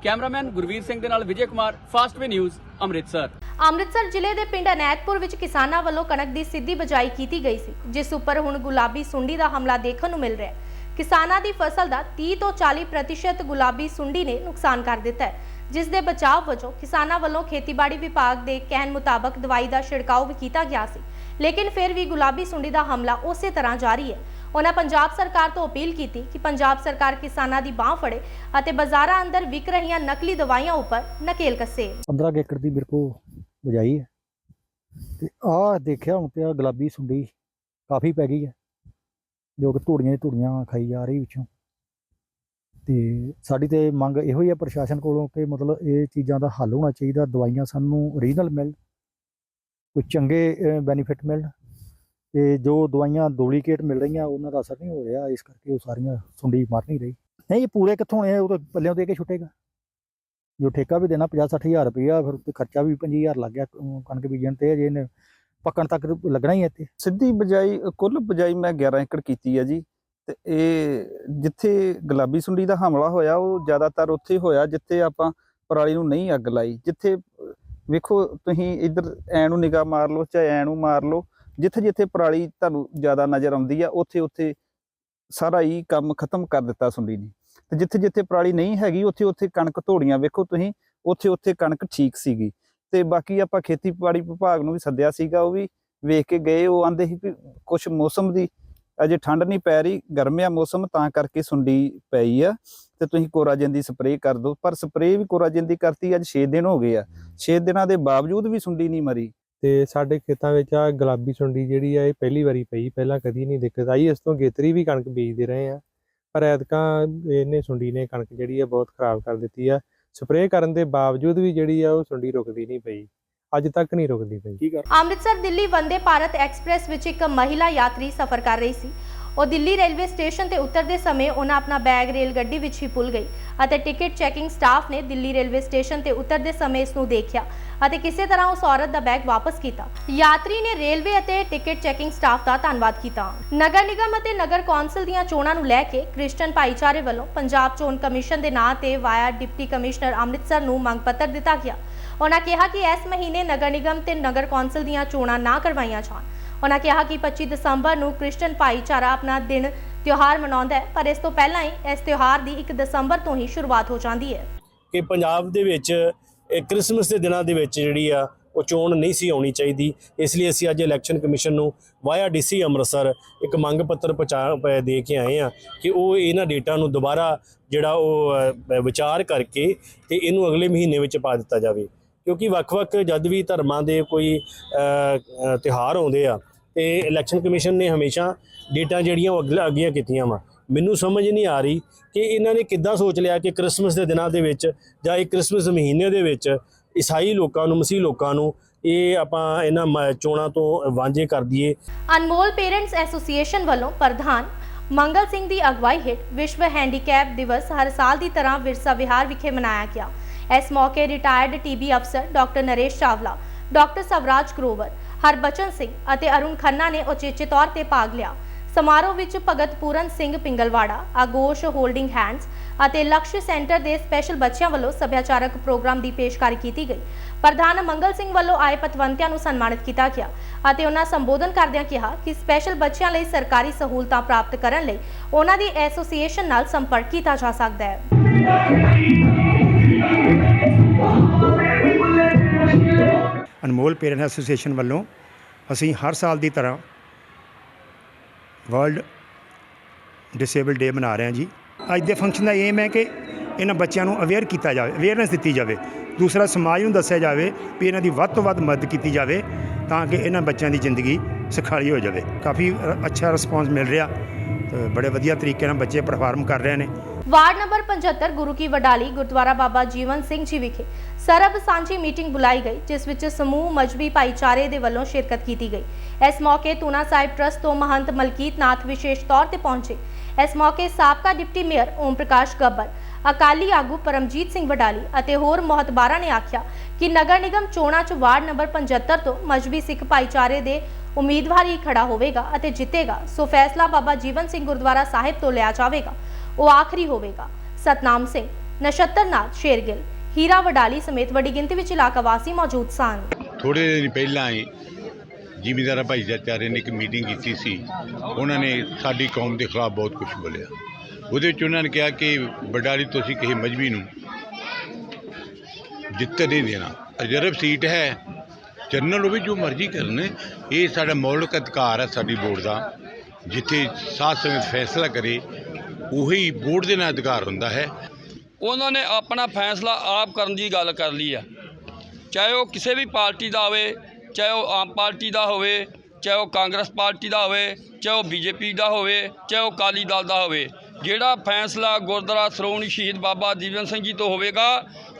ਕੈਮਰਾਮੈਨ ਗੁਰਵੀਰ ਸਿੰਘ ਦੇ ਨਾਲ ਵਿਜੇ ਕੁਮਾਰ ਫਾਸਟਵੇ ਨਿਊਜ਼ ਅੰਮ੍ਰਿਤਸਰ। ਅੰਮ੍ਰਿਤਸਰ ਜ਼ਿਲ੍ਹੇ ਦੇ ਪਿੰਡ ਅਨੈਤਪੁਰ ਵਿੱਚ ਕਿਸਾਨਾਂ ਵੱਲੋਂ ਕਣਕ ਦੀ ਸਿੱਧੀ ਬਜਾਈ ਕੀਤੀ ਗਈ ਸੀ, ਜਿਸ ਉੱਪਰ ਹੁਣ ਗੁਲਾਬੀ ਸੁੰਡੀ ਦਾ ਹਮਲਾ ਦੇਖਣ ਨੂੰ ਮਿਲ ਰਿਹਾ ਹੈ। ਕਿਸਾਨਾਂ ਦੀ ਫਸਲ ਦਾ 30 ਤੋਂ 40% ਗੁਲਾਬੀ ਸੁੰਡੀ ਨੇ ਨੁਕਸਾਨ ਕਰ ਦਿੱਤਾ ਹੈ, ਜਿਸ ਦੇ ਬਚਾਅ ਵਜੋਂ ਕਿਸਾਨਾਂ ਵੱਲੋਂ ਖੇਤੀਬਾੜੀ ਵਿਭਾਗ ਦੇ ਕਹਿਣ ਮੁਤਾਬਕ ਦਵਾਈ ਦਾ ਛਿੜਕਾਓ ਵੀ ਕੀਤਾ ਗਿਆ ਸੀ। ਲੇਕਿਨ ਫਿਰ ਵੀ ਗੁਲਾਬੀ ਸੁੰਡੀ ਦਾ ਹਮਲਾ ਉਸੇ ਤਰ੍ਹਾਂ ਜਾਰੀ ਹੈ। ਉਹਨਾਂ ਪੰਜਾਬ ਸਰਕਾਰ ਤੋਂ ਅਪੀਲ ਕੀਤੀ ਕਿ ਪੰਜਾਬ ਸਰਕਾਰ ਕਿਸਾਨਾਂ ਦੀ ਬਾਹ ਫੜੇ ਅਤੇ ਬਾਜ਼ਾਰਾਂ ਅੰਦਰ ਵਿਕ ਰਹੀਆਂ ਨਕਲੀ ਦਵਾਈਆਂ ਉੱਪਰ ਨਕੇਲ ਕੱਸੇ। 15 ਕੁ ਏਕੜ ਦੀ ਮੇਰੇ ਕੋ ਬਜਾਈ ਹੈ ਤੇ ਆਹ ਦੇਖਿਆ ਹੁਣ ਤੇ ਆ ਗੁਲਾਬੀ ਸੁੰਡੀ ਕਾਫੀ ਪੈ ਗਈ ਹੈ, ਜੋ ਕਿ ਧੂੜੀਆਂ ਦੀ ਧੂੜੀਆਂ ਖਾਈ ਜਾ ਰਹੀ ਵਿੱਚੋਂ। ਤੇ ਸਾਡੀ ਤੇ ਮੰਗ ਇਹੋ ਹੀ ਹੈ ਪ੍ਰਸ਼ਾਸਨ ਕੋਲੋਂ ਕਿ ਮਤਲਬ ਇਹ ਚੀਜ਼ਾਂ ਦਾ ਹੱਲ ਹੋਣਾ ਚਾਹੀਦਾ, ਦਵਾਈਆਂ ਸਾਨੂੰ ਓਰੀਜਨਲ ਮਿਲ, ਕੋਈ ਚੰਗੇ ਬੈਨੀਫਿਟ ਮਿਲਣ ਤੇ ਜੋ ਦਵਾਈਆਂ ਡੁਪਲੀਕੇਟ ਮਿਲ ਰਹੀਆਂ, ਉਹਨਾਂ ਦਾ ਅਸਰ ਨਹੀਂ ਹੋ ਰਿਹਾ। ਇਸ ਕਰਕੇ ਉਹ ਸਾਰੀਆਂ ਸੁੰਡੀ ਮਰ ਨਹੀਂ ਰਹੀ। ਨਹੀਂ, ਇਹ ਪੂਰੇ ਕਿੱਥੋਂ ਹੋਣੇ ਉਹ ਤਾਂ ਪੱਲਿਓਂ ਦੇ ਕੇ ਛੁੱਟੇਗਾ। ਜੋ ਠੇਕਾ ਵੀ ਦੇਣਾ 50 60000 ਰੁਪਇਆ ਫਿਰ ਉੱਤੇ ਖਰਚਾ ਵੀ 25000 ਲੱਗ ਗਿਆ ਕਣਕ ਬੀਜਣ ਤੇ ਜੇ ਇਹਨੇ ਪੱਕਣ ਤੱਕ ਲੱਗਣਾ ਹੀ ਹੈ ਇੱਥੇ। ਸਿੱਧੀ ਬਜਾਈ, ਕੁੱਲ ਬਜਾਈ ਮੈਂ 11 ਏਕੜ ਕੀਤੀ ਹੈ ਜੀ। ਤੇ ਇਹ ਜਿੱਥੇ ਗੁਲਾਬੀ ਸੁੰਡੀ ਦਾ ਹਮਲਾ ਹੋਇਆ, ਉਹ ਜ਼ਿਆਦਾਤਰ ਉੱਥੇ ਹੋਇਆ, ਜਿੱਥੇ ਆਪਾਂ ਪਰਾਲੀ ਨੂੰ ਨਹੀਂ ਅੱਗ ਲਾਈ। ਜਿੱਥੇ ਵੇਖੋ ਤੁਸੀਂ ਇੱਧਰ ਐ ਨੂੰ ਨਿਗਾਹ ਮਾਰ ਲਓ, ਚਾਹੇ ਐ ਨੂੰ ਮਾਰ ਲਓ ਜਿੱਥੇ ਜਿੱਥੇ ਪਰਾਲੀ ਤੁਹਾਨੂੰ ਜ਼ਿਆਦਾ ਨਜ਼ਰ ਆਉਂਦੀ ਆ, ਉੱਥੇ ਉੱਥੇ ਸਾਰਾ ਹੀ ਕੰਮ ਖਤਮ ਕਰ ਦਿੱਤਾ ਸੁੰਡੀ ਨੇ। ਤੇ ਜਿੱਥੇ ਜਿੱਥੇ ਪਰਾਲੀ ਨਹੀਂ ਹੈਗੀ, ਉੱਥੇ ਉੱਥੇ ਕਣਕ ਧੋੜੀਆਂ ਵੇਖੋ ਤੁਸੀਂ, ਉੱਥੇ ਉੱਥੇ ਕਣਕ ਠੀਕ ਸੀਗੀ। ਤੇ ਬਾਕੀ ਆਪਾਂ ਖੇਤੀਬਾੜੀ ਵਿਭਾਗ ਨੂੰ ਵੀ ਸੱਦਿਆ ਸੀਗਾ, ਉਹ ਵੀ ਵੇਖ ਕੇ ਗਏ, ਉਹ ਆਂਦੇ ਸੀ ਕਿ ਕੁਝ ਮੌਸਮ ਦੀ ਅਜੇ ਠੰਡ ਨਹੀਂ ਪੈ ਰਹੀ ਗਰਮਿਆ ਮੌਸਮ, ਤਾਂ ਕਰਕੇ ਸੁੰਡੀ ਪਈ ਆ। ਤੇ ਤੁਸੀਂ ਕੋਰਾਜਨ ਦੀ ਸਪਰੇਅ ਕਰ ਦਿਓ, ਪਰ ਸਪਰੇਅ ਵੀ ਕੋਰਾਜਨ ਦੀ ਕਰਤੀ, ਅੱਜ 6 ਦਿਨ ਹੋ ਗਏ ਆ। 6 ਦਿਨਾਂ ਦੇ ਬਾਵਜੂਦ ਵੀ ਸੁੰਡੀ ਨਹੀਂ ਮਰੀ। ਤੇ ਸਾਡੇ ਖੇਤਾਂ ਵਿੱਚ ਆ ਗੁਲਾਬੀ ਸੁੰਡੀ ਜਿਹੜੀ ਆ ਇਹ ਪਹਿਲੀ ਵਾਰੀ ਪਈ ਪਹਿਲਾਂ ਕਦੀ ਨਹੀਂ ਦਿੱਕਤ ਆਈ ਇਸ ਤੋਂ ਗੇਤਰੀ ਵੀ ਕਣਕ ਬੀਜਦੇ ਰਹੇ ਆ ਪਰ ਐਤਕਾਂ ਇਹਨੇ ਸੁੰਡੀ ਨੇ ਕਣਕ ਜਿਹੜੀ ਆ ਬਹੁਤ ਖਰਾਬ ਕਰ ਦਿੱਤੀ ਆ। ਸਪਰੇਅ ਕਰਨ ਦੇ ਬਾਵਜੂਦ ਵੀ ਜਿਹੜੀ ਆ ਉਹ ਸੁੰਡੀ ਰੁਕਦੀ ਨਹੀਂ ਪਈ। ਅੱਜ ਤੱਕ ਨਹੀਂ ਰੁਕਦੀ ਪਈ। ਅੰਮ੍ਰਿਤਸਰ ਦਿੱਲੀ ਵੰਦੇ ਭਾਰਤ ਐਕਸਪ੍ਰੈਸ ਵਿੱਚ ਇੱਕ ਮਹਿਲਾ ਯਾਤਰੀ ਸਫ਼ਰ ਕਰ ਰਹੀ ਸੀ। ਉਹ ਦਿੱਲੀ ਰੇਲਵੇ ਸਟੇਸ਼ਨ ਤੇ ਉਤਰਦੇ ਸਮੇਂ ਉਹਨਾਂ ਆਪਣਾ ਬੈਗ ਰੇਲ ਗੱਡੀ ਵਿੱਚ ਹੀ ਭੁੱਲ ਗਈ ਅਤੇ ਟਿਕਟ ਚੈਕਿੰਗ ਸਟਾਫ ਨੇ ਦਿੱਲੀ ਰੇਲਵੇ ਸਟੇਸ਼ਨ ਤੇ ਉਤਰਦੇ ਸਮੇਂ ਇਸ ਨੂੰ ਦੇਖਿਆ ਅਤੇ ਕਿਸੇ ਤਰ੍ਹਾਂ ਉਸ ਔਰਤ ਦਾ ਬੈਗ ਵਾਪਸ ਕੀਤਾ। ਯਾਤਰੀ ਨੇ ਰੇਲਵੇ ਅਤੇ ਟਿਕਟ ਚੈਕਿੰਗ ਸਟਾਫ ਦਾ ਧੰਨਵਾਦ ਕੀਤਾ। ਨਗਰ ਨਿਗਮ ਅਤੇ ਨਗਰ ਕੌਂਸਲ ਦੀਆਂ ਚੋਣਾਂ ਨੂੰ ਲੈ ਕੇ ਕ੍ਰਿਸਚਨ ਭਾਈਚਾਰੇ ਵੱਲੋਂ ਪੰਜਾਬ ਚੋਣ ਕਮਿਸ਼ਨ ਦੇ ਨਾਂ ਤੇ ਵਾਇਆ ਡਿਪਟੀ ਕਮਿਸ਼ਨਰ ਅੰਮ੍ਰਿਤਸਰ ਨੂੰ ਮੰਗ ਪੱਤਰ ਦਿੱਤਾ ਗਿਆ। ਉਹਨਾਂ ਕਿਹਾ ਕਿ ਇਸ ਮਹੀਨੇ ਨਗਰ ਨਿਗਮ ਤੇ ਨਗਰ ਕੌਂਸਲ ਦੀਆਂ ਚੋਣਾਂ ਨਾ ਕਰਵਾਈਆਂ ਜਾਣ। ਉਹਨਾਂ ਕਿਹਾ ਕਿ 25 ਦਸੰਬਰ ਨੂੰ ਕ੍ਰਿਸਚਨ ਭਾਈਚਾਰਾ ਆਪਣਾ ਦਿਨ ਤਿਉਹਾਰ ਮਨਾਉਂਦਾ ਹੈ ਪਰ ਇਸ ਤੋਂ ਪਹਿਲਾਂ ਹੀ ਇਸ ਤਿਉਹਾਰ ਦੀ 1 ਦਸੰਬਰ ਤੋਂ ਹੀ ਸ਼ੁਰੂਆਤ ਹੋ ਜਾਂਦੀ ਹੈ। ਕਿ ਪੰਜਾਬ ਦੇ ਵਿੱਚ ਇਹ ਕ੍ਰਿਸਮਸ ਦੇ ਦਿਨਾਂ ਦੇ ਵਿੱਚ ਜਿਹੜੀ ਆ ਉਹ ਚੋਣ ਨਹੀਂ ਸੀ ਆਉਣੀ ਚਾਹੀਦੀ। ਇਸ ਲਈ ਅਸੀਂ ਅੱਜ ਇਲੈਕਸ਼ਨ ਕਮਿਸ਼ਨ ਨੂੰ ਵਾਇਆ ਡੀਸੀ ਅੰਮ੍ਰਿਤਸਰ ਇੱਕ ਮੰਗ ਪੱਤਰ ਪਹੁੰਚਾ ਦੇ ਕੇ ਆਏ ਆ ਕਿ ਉਹ ਇਹਨਾਂ ਡੇਟਾ ਨੂੰ ਦੁਬਾਰਾ ਜਿਹੜਾ ਉਹ ਵਿਚਾਰ ਕਰਕੇ ਤੇ ਇਹਨੂੰ ਅਗਲੇ ਮਹੀਨੇ ਵਿੱਚ ਪਾ ਦਿੱਤਾ ਜਾਵੇ। ਕਿਉਂਕਿ ਵੱਖ-ਵੱਖ ਜਦ ਵੀ ਧਰਮਾਂ ਦੇ ਕੋਈ ਅ, ਤਿਉਹਾਰ ਆਉਂਦੇ ਆ ਤੇ ਇਲੈਕਸ਼ਨ ਕਮਿਸ਼ਨ ਨੇ ਹਮੇਸ਼ਾ ਡੇਟਾ ਜਿਹੜੀਆਂ ਉਹ ਅੱਗੀਆਂ ਕੀਤੀਆਂ ਵਾ। ਮੈਨੂੰ ਸਮਝ ਨਹੀਂ ਆ ਰਹੀ ਕਿ ਇਹਨਾਂ ਨੇ ਕਿੱਦਾਂ ਸੋਚ ਲਿਆ ਕਿ ਕ੍ਰਿਸਮਸ ਦੇ ਦਿਨਾਂ ਦੇ ਵਿੱਚ ਜਾਂ ਇਹ ਕ੍ਰਿਸਮਸ ਮਹੀਨੇ ਦੇ ਵਿੱਚ ਈਸਾਈ ਲੋਕਾਂ ਨੂੰ, ਮਸੀਹ ਲੋਕਾਂ ਨੂੰ ਇਹ ਆਪਾਂ ਇਹਨਾਂ ਚੋਣਾਂ ਤੋਂ ਵਾਂਝੇ ਕਰ ਦਈਏ। ਅਨਮੋਲ ਪੇਰੈਂਟਸ ਐਸੋਸੀਏਸ਼ਨ ਵੱਲੋਂ ਪ੍ਰਧਾਨ ਮੰਗਲ ਸਿੰਘ ਦੀ ਅਗਵਾਈ ਹੇਠ ਵਿਸ਼ਵ ਹੈਂਡੀਕੈਪ ਦਿਵਸ ਹਰ ਸਾਲ ਦੀ ਤਰ੍ਹਾਂ ਵਿਰਸਾ ਵਿਹਾਰ ਵਿਖੇ ਮਨਾਇਆ ਗਿਆ। ਇਸ ਮੌਕੇ ਰਿਟਾਇਰਡ ਟੀਬੀ ਅਫਸਰ ਡਾਕਟਰ ਨਰੇਸ਼ ਚਾਵਲਾ, ਡਾਕਟਰ ਸਵਰਾਜ ਗਰੋਵਰ ਹਰਬਚਨ ਸਿੰਘ ਅਤੇ ਅਰੁਣ ਖੰਨਾ ਨੇ ਉਚੇਚੇ ਤੌਰ ਤੇ ਭਾਗ ਲਿਆ। ਸਮਾਰੋਹ ਵਿੱਚ ਭਗਤ ਪੂਰਨ ਸਿੰਘ ਪਿੰਗਲਵਾੜਾ, ਆਗੋਸ਼ ਹੋਲਡਿੰਗ ਹੈਂਡਸ ਅਤੇ ਲਕਸ਼ ਸੈਂਟਰ ਦੇ ਸਪੈਸ਼ਲ ਬੱਚਿਆਂ ਵੱਲੋਂ ਸੱਭਿਆਚਾਰਕ ਪ੍ਰੋਗਰਾਮ ਦੀ ਪੇਸ਼ਕਾਰੀ ਕੀਤੀ ਗਈ। ਪ੍ਰਧਾਨ ਮੰਗਲ ਸਿੰਘ ਵੱਲੋਂ ਆਏ ਪਤਵੰਤਿਆਂ ਨੂੰ ਸਨਮਾਨਿਤ ਕੀਤਾ ਗਿਆ ਅਤੇ ਉਹਨਾਂ ਸੰਬੋਧਨ ਕਰਦਿਆਂ ਕਿਹਾ ਕਿ ਸਪੈਸ਼ਲ ਬੱਚਿਆਂ ਲਈ ਸਰਕਾਰੀ ਸਹੂਲਤਾਂ ਪ੍ਰਾਪਤ ਕਰਨ ਲਈ ਉਹਨਾਂ ਦੀ ਐਸੋਸੀਏਸ਼ਨ ਨਾਲ ਸੰਪਰਕ ਕੀਤਾ ਜਾ ਸਕਦਾ ਹੈ। ਅਨਮੋਲ ਪੇਰੈਂਟ ਐਸੋਸੀਏਸ਼ਨ ਵੱਲੋਂ ਅਸੀਂ ਹਰ ਸਾਲ ਦੀ ਤਰ੍ਹਾਂ ਵਰਲਡ ਡਿਸੇਬਲ ਡੇ ਮਨਾ ਰਹੇ ਹਾਂ ਜੀ। ਅੱਜ ਦੇ ਫੰਕਸ਼ਨ ਦਾ ਏਮ ਹੈ ਕਿ ਇਹਨਾਂ ਬੱਚਿਆਂ ਨੂੰ ਅਵੇਅਰ ਕੀਤਾ ਜਾਵੇ ਅਵੇਅਰਨੈਸ ਦਿੱਤੀ ਜਾਵੇ। ਦੂਸਰਾ, ਸਮਾਜ ਨੂੰ ਦੱਸਿਆ ਜਾਵੇ ਵੀ ਇਹਨਾਂ ਦੀ ਵੱਧ ਤੋਂ ਵੱਧ ਮਦਦ ਕੀਤੀ ਜਾਵੇ ਤਾਂ ਕਿ ਇਹਨਾਂ ਬੱਚਿਆਂ ਦੀ ਜ਼ਿੰਦਗੀ ਸੁਖਾਲੀ ਹੋ ਜਾਵੇ। ਕਾਫੀ ਅੱਛਾ ਰਿਸਪੌਂਸ ਮਿਲ ਰਿਹਾ। ਤੇ ਬੜੇ ਵਧੀਆ ਤਰੀਕੇ ਨਾਲ ਬੱਚੇ ਪਰਫਾਰਮ ਕਰ ਰਹੇ ਨੇ। ਵਾਰਡ ਨੰਬਰ 75 ਗੁਰੂ ਕੀ ਵਡਾਲੀ, ਗੁਰਦੁਆਰਾ ਬਾਬਾ ਜੀਵਨ ਸਿੰਘ ਜੀ ਵਿਖੇ ਸਰਬ ਸਾਂਝੀ ਮੀਟਿੰਗ ਬੁਲਾਈ ਗਈ, ਜਿਸ ਵਿੱਚ ਸਮੂਹ ਮਜਬੀ ਭਾਈਚਾਰੇ ਦੇ ਵੱਲੋਂ ਸ਼ਿਰਕਤ ਕੀਤੀ ਗਈ। ਇਸ ਮੌਕੇ ਤੂਨਾ ਸਾਹਿਬ ਟਰਸਟ ਤੋਂ ਮਹੰਤ ਮਲਕੀਤ ਨਾਥ ਵਿਸ਼ੇਸ਼ ਤੌਰ ਤੇ ਪਹੁੰਚੇ। ਇਸ ਮੌਕੇ ਸਾਬਕਾ ਡਿਪਟੀ ਮੇਅਰ ਓਮ ਪ੍ਰਕਾਸ਼ ਗੱਬਰ, ਅਕਾਲੀ ਆਗੂ ਪਰਮਜੀਤ ਸਿੰਘ ਵਡਾਲੀ ਅਤੇ ਹੋਰ ਮਹਤਬਾਰਾਂ ਨੇ ਆਖਿਆ ਕਿ ਨਗਰ ਨਿਗਮ ਚੋਣਾਂ 'ਚ ਵਾਰਡ ਨੰਬਰ 75 ਤੋਂ ਮਜਬੀ ਸਿੱਖ ਭਾਈਚਾਰੇ ਦੇ ਉਮੀਦਵਾਰ ਹੀ ਖੜਾ ਹੋਵੇਗਾ ਅਤੇ ਜਿੱਤੇਗਾ, ਸੋ ਫੈਸਲਾ ਬਾਬਾ ਜੀਵਨ ਸਿੰਘ ਗੁਰਦੁਆਰਾ ਸਾਹਿਬ ਤੋਂ ਲਿਆ ਜਾਵੇਗਾ। ਉਹ ਆਖਰੀ ਹੋਵੇਗਾ। ਸਤਨਾਮ ਸਿੰਘ, ਨਛੱਤਰ ਨਾਥ ਸ਼ੇਰਗਿੱਲ, ਹੀਰਾ ਵਡਾਲੀ ਸਮੇਤ ਵੱਡੀ ਗਿਣਤੀ ਵਿੱਚ ਇਲਾਕਾ ਵਾਸੀ ਮੌਜੂਦ ਸਨ। ਥੋੜੇ ਦਿਨ ਪਹਿਲਾਂ ਹੀ ਜ਼ਿਮੀਂਦਾਰ ਭਾਈਚਾਰੇ ਨੇ ਇੱਕ ਮੀਟਿੰਗ ਕੀਤੀ ਸੀ। ਉਹਨਾਂ ਨੇ ਸਾਡੀ ਕੌਮ ਦੇ ਖਿਲਾਫ ਬਹੁਤ ਕੁਝ ਬੋਲਿਆ। ਉਹਦੇ ਵਿੱਚ ਉਹਨਾਂ ਨੇ ਕਿਹਾ ਕਿ ਵਡਾਲੀ ਤੁਸੀਂ ਕਿਸੇ ਮਜਬੀ ਨੂੰ ਜਿੱਤ ਨਹੀਂ ਦੇਣਾ। ਰਿਜ਼ਰਵ ਸੀਟ ਹੈ। ਜਨਰਲ ਵੀ ਜੋ ਮਰਜ਼ੀ ਕਰਨ। ਇਹ ਸਾਡਾ ਮੌਲਿਕ ਅਧਿਕਾਰ ਹੈ ਸਾਡੀ ਬੋਰਡ ਦਾ। ਜਿੱਥੇ ਸਾਧ ਸੰਗਤ ਫੈਸਲਾ ਕਰੇ ਉਹੀ ਬੋਰਡ ਦੇ ਨਾਲ ਅਧਿਕਾਰ ਹੁੰਦਾ ਹੈ। ਉਹਨਾਂ ਨੇ ਆਪਣਾ ਫੈਸਲਾ ਆਪ ਕਰਨ ਦੀ ਗੱਲ ਕਰ ਲਈ ਆ। ਚਾਹੇ ਉਹ ਕਿਸੇ ਵੀ ਪਾਰਟੀ ਦਾ ਹੋਵੇ ਚਾਹੇ ਉਹ ਆਮ ਪਾਰਟੀ ਦਾ ਹੋਵੇ ਚਾਹੇ ਉਹ ਕਾਂਗਰਸ ਪਾਰਟੀ ਦਾ ਹੋਵੇ ਚਾਹੇ ਉਹ ਬੀਜੇਪੀ ਦਾ ਹੋਵੇ ਚਾਹੇ ਉਹ ਅਕਾਲੀ ਦਲ ਦਾ ਹੋਵੇ ਜਿਹੜਾ ਫੈਸਲਾ ਗੁਰਦੁਆਰਾ ਸ਼੍ਰੋਮਣੀ ਸ਼ਹੀਦ ਬਾਬਾ ਜੀਵਨ ਸਿੰਘ ਜੀ ਤੋਂ ਹੋਵੇਗਾ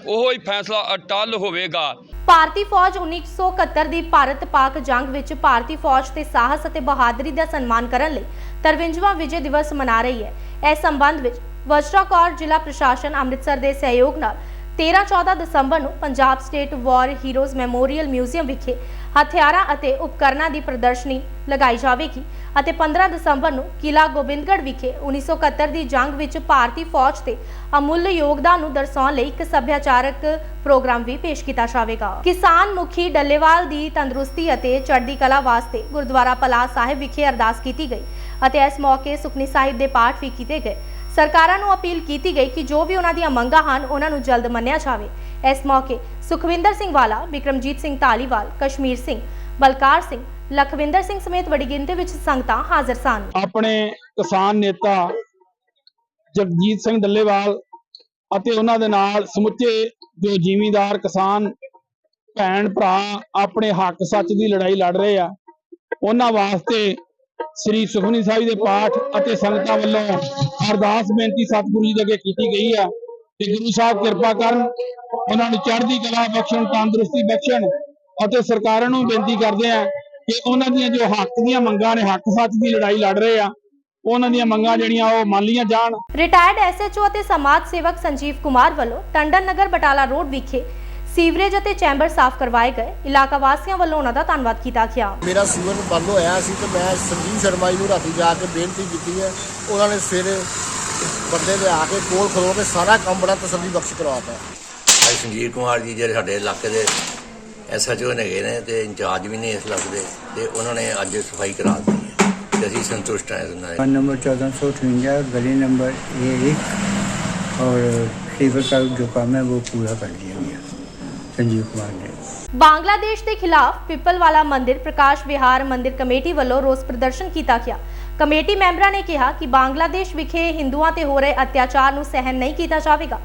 ਉਹੋ ਹੀ ਫੈਸਲਾ ਅਟਲ ਹੋਵੇਗਾ। ਭਾਰਤੀ ਫੌਜ 1971 ਦੀ ਭਾਰਤ ਪਾਕ ਜੰਗ ਵਿੱਚ ਭਾਰਤੀ ਫੌਜ ਦੇ ਸਾਹਸ ਅਤੇ ਬਹਾਦਰੀ ਦਾ ਸਨਮਾਨ ਕਰਨ ਲਈ 53ਵਾਂ ਵਿਜੇ ਦਿਵਸ ਮਨਾ ਰਹੀ ਹੈ। ਇਸ ਸੰਬੰਧ ਵਿੱਚ ਵਜਰਾ ਕੌਰ ਜ਼ਿਲ੍ਹਾ ਪ੍ਰਸ਼ਾਸਨ ਅੰਮ੍ਰਿਤਸਰ ਦੇ ਸਹਿਯੋਗ ਨਾਲ 13-14 ਦਸੰਬਰ ਨੂੰ Punjab state war heroes memorial museum ਵਿਖੇ ਹਥਿਆਰਾਂ ਅਤੇ ਉਪਕਰਨਾਂ ਦੀ ਪ੍ਰਦਰਸ਼ਨੀ ਲਗਾਈ ਜਾਵੇਗੀ ਅਤੇ 15 ਦਸੰਬਰ ਨੂੰ ਕਿਲਾ ਗੋਬਿੰਦਗੜ੍ਹ ਵਿਖੇ 1971 ਦੀ ਜੰਗ ਵਿੱਚ ਭਾਰਤੀ ਫੌਜ ਤੇ ਅਮੁੱਲ ਯੋਗਦਾਨ ਨੂੰ ਦਰਸਾਉਣ ਲਈ ਇੱਕ ਸੱਭਿਆਚਾਰਕ ਪ੍ਰੋਗਰਾਮ ਵੀ ਪੇਸ਼ ਕੀਤਾ ਜਾਵੇਗਾ। ਕਿਸਾਨ ਮੁਖੀ ਡੱਲੇਵਾਲ ਦੀ ਤੰਦਰੁਸਤੀ ਅਤੇ ਚੜ੍ਹਦੀ ਕਲਾ ਵਾਸਤੇ ਗੁਰਦੁਆਰਾ ਪਲਾ ਸਾਹਿਬ ਵਿਖੇ ਅਰਦਾਸ ਕੀਤੀ ਗਈ। ਅਤੇ ਇਸ ਮੌਕੇ ਸੁਖਨੀ ਸਾਹਿਬ ਦੇ ਪਾਠ ਵੀ ਕੀਤੇ ਗਏ। ਸਰਕਾਰਾਂ ਨੂੰ ਅਪੀਲ ਕੀਤੀ ਗਈ ਕਿ ਜੋ ਵੀ ਉਹਨਾਂ ਦੀਆਂ ਮੰਗਾਂ ਹਨ, ਉਹਨਾਂ ਨੂੰ ਜਲਦ ਮੰਨਿਆ ਜਾਵੇ। ਇਸ ਮੌਕੇ ਸੁਖਵਿੰਦਰ ਸਿੰਘ ਵਾਲਾ ਵਿਕਰਮਜੀਤ ਸਿੰਘ ਧਾਲੀਵਾਲ, ਕਸ਼ਮੀਰ ਸਿੰਘ, ਬਲਕਾਰ ਸਿੰਘ, ਲਖਵਿੰਦਰ ਸਿੰਘ ਸਮੇਤ ਵੱਡੀ ਗਿਣਤੀ ਵਿੱਚ ਸੰਗਤਾਂ ਹਾਜ਼ਰ ਸਨ। ਆਪਣੇ ਕਿਸਾਨ ਨੇਤਾ ਜਗਜੀਤ ਸਿੰਘ ਡੱਲੇਵਾਲ ਅਤੇ ਉਹਨਾਂ ਦੇ ਨਾਲ ਸਮੁੱਚੇ ਜੋ ਜ਼ਿਮੀਂਦਾਰ ਕਿਸਾਨ ਭੈਣ ਭਰਾ ਆਪਣੇ ਹੱਕ ਸੱਚ ਦੀ ਲੜਾਈ ਲੜ ਰਹੇ ਆ, ਉਹਨਾਂ ਵਾਸਤੇ ਸ੍ਰੀ ਸੁਖਮਨੀ ਸਾਹਿਬ ਦੇ ਪਾਠ ਅਤੇ ਸੰਗਤਾਂ ਵੱਲੋਂ ਅਰਦਾਸ ਬੇਨਤੀ ਸਤਿਗੁਰੂ ਜੀ ਦੇ ਅੱਗੇ ਕੀਤੀ ਗਈ ਆ ਕਿ ਗੁਰੂ ਸਾਹਿਬ ਕਿਰਪਾ ਕਰਨ, ਉਹਨਾਂ ਨੂੰ ਚੜ੍ਹਦੀ ਕਲਾ ਬਖਸ਼ਣ, ਤੰਦਰੁਸਤੀ ਬਖਸ਼ਣ ਅਤੇ ਸਰਕਾਰਾਂ ਨੂੰ ਬੇਨਤੀ ਕਰਦੇ ਆ ਕਿ ਉਹਨਾਂ ਦੀਆਂ ਜੋ ਹੱਕ ਦੀਆਂ ਮੰਗਾਂ ਨੇ, ਹੱਕ ਸੱਚ ਦੀ ਲੜਾਈ ਲੜ ਰਹੇ ਆ, ਉਹਨਾਂ ਦੀਆਂ ਮੰਗਾਂ ਜਿਹੜੀਆਂ ਉਹ ਮੰਨ ਲਈਆਂ ਜਾਣ। ਰਿਟਾਇਰਡ ਐਸਐਚਓ ਅਤੇ ਸਮਾਜ ਸੇਵਕ ਸੰਜੀਵ ਕੁਮਾਰ ਵੱਲੋਂ ਟੰਡਨ ਨਗਰ ਬਟਾਲਾ ਰੋਡ ਵਿਖੇ ਸੀਵਰੇਜ ਅਤੇ ਚੈਂਬਰ ਸਾਫ਼ ਕਰਵਾਏ ਗਏ ਇਲਾਕਾ ਵਾਸੀਆਂ ਵੱਲੋਂ ਉਹਨਾਂ ਦਾ ਧੰਨਵਾਦ ਕੀਤਾ ਗਿਆ ਮੇਰਾ ਸੀਵਰ ਬੰਦ ਹੋਇਆ ਸੀ ਤੇ ਮੈਂ ਸੰਜੀਵ ਸ਼ਰਮਾ ਜੀ ਨੂੰ ਰਾਤੀ ਜਾ ਕੇ ਬੇਨਤੀ ਕੀਤੀ ਹੈ ਉਹਨਾਂ ਨੇ ਸਵੇਰੇ ਬੰਦੇ ਦੇ ਆ ਕੇ ਕੋਲ ਖਲੋ ਕੇ ਸਾਰਾ ਕੰਮ ਬੜਾ ਤਸੱਲੀ ਬਖਸ਼ ਕਰਵਾਤਾ ਅੱਜ ਸੰਜੀਵ ਕੁਮਾਰ ਜੀ ਜਿਹੜੇ ਸਾਡੇ ਇਲਾਕੇ ਦੇ ਐਸਐਚਓ ਹੈਗੇ ਨੇ ਤੇ ਇੰਚਾਰਜ ਵੀ ਨੇ ਇਸ ਇਲਾਕੇ ਦੇ ਤੇ ਉਹਨਾਂ ਨੇ ਅੱਜ ਸਫਾਈ ਕਰਾ ਦਿੱਤੀ ਹੈ ਤੇ ਅਸੀਂ ਸੰਤੁਸ਼ਟ ਹਾਂ ਇਸ ਨਾਲ नंबर चौदह सौ अठवंजा गली नंबर ए एक और फीवर का जो काम है वो पूरा कर दिया गया संजीव कुमार ने ਬੰਗਲਾਦੇਸ਼ ਦੇ ਖਿਲਾਫ ਪਿੱਪਲਵਾਲਾ ਮੰਦਿਰ ਪ੍ਰਕਾਸ਼ ਵਿਹਾਰ ਮੰਦਿਰ ਕਮੇਟੀ ਵੱਲੋਂ ਰੋਸ ਪ੍ਰਦਰਸ਼ਨ ਕੀਤਾ ਗਿਆ ਕਮੇਟੀ ਮੈਂਬਰਾਂ ਨੇ ਕਿਹਾ ਕਿ ਬੰਗਲਾਦੇਸ਼ ਵਿਖੇ ਹਿੰਦੂਆਂ ਤੇ ਹੋ ਰਹੇ ਅਤਿਆਚਾਰ ਨੂੰ ਸਹਿਣ ਨਹੀਂ ਕੀਤਾ ਜਾਵੇਗਾ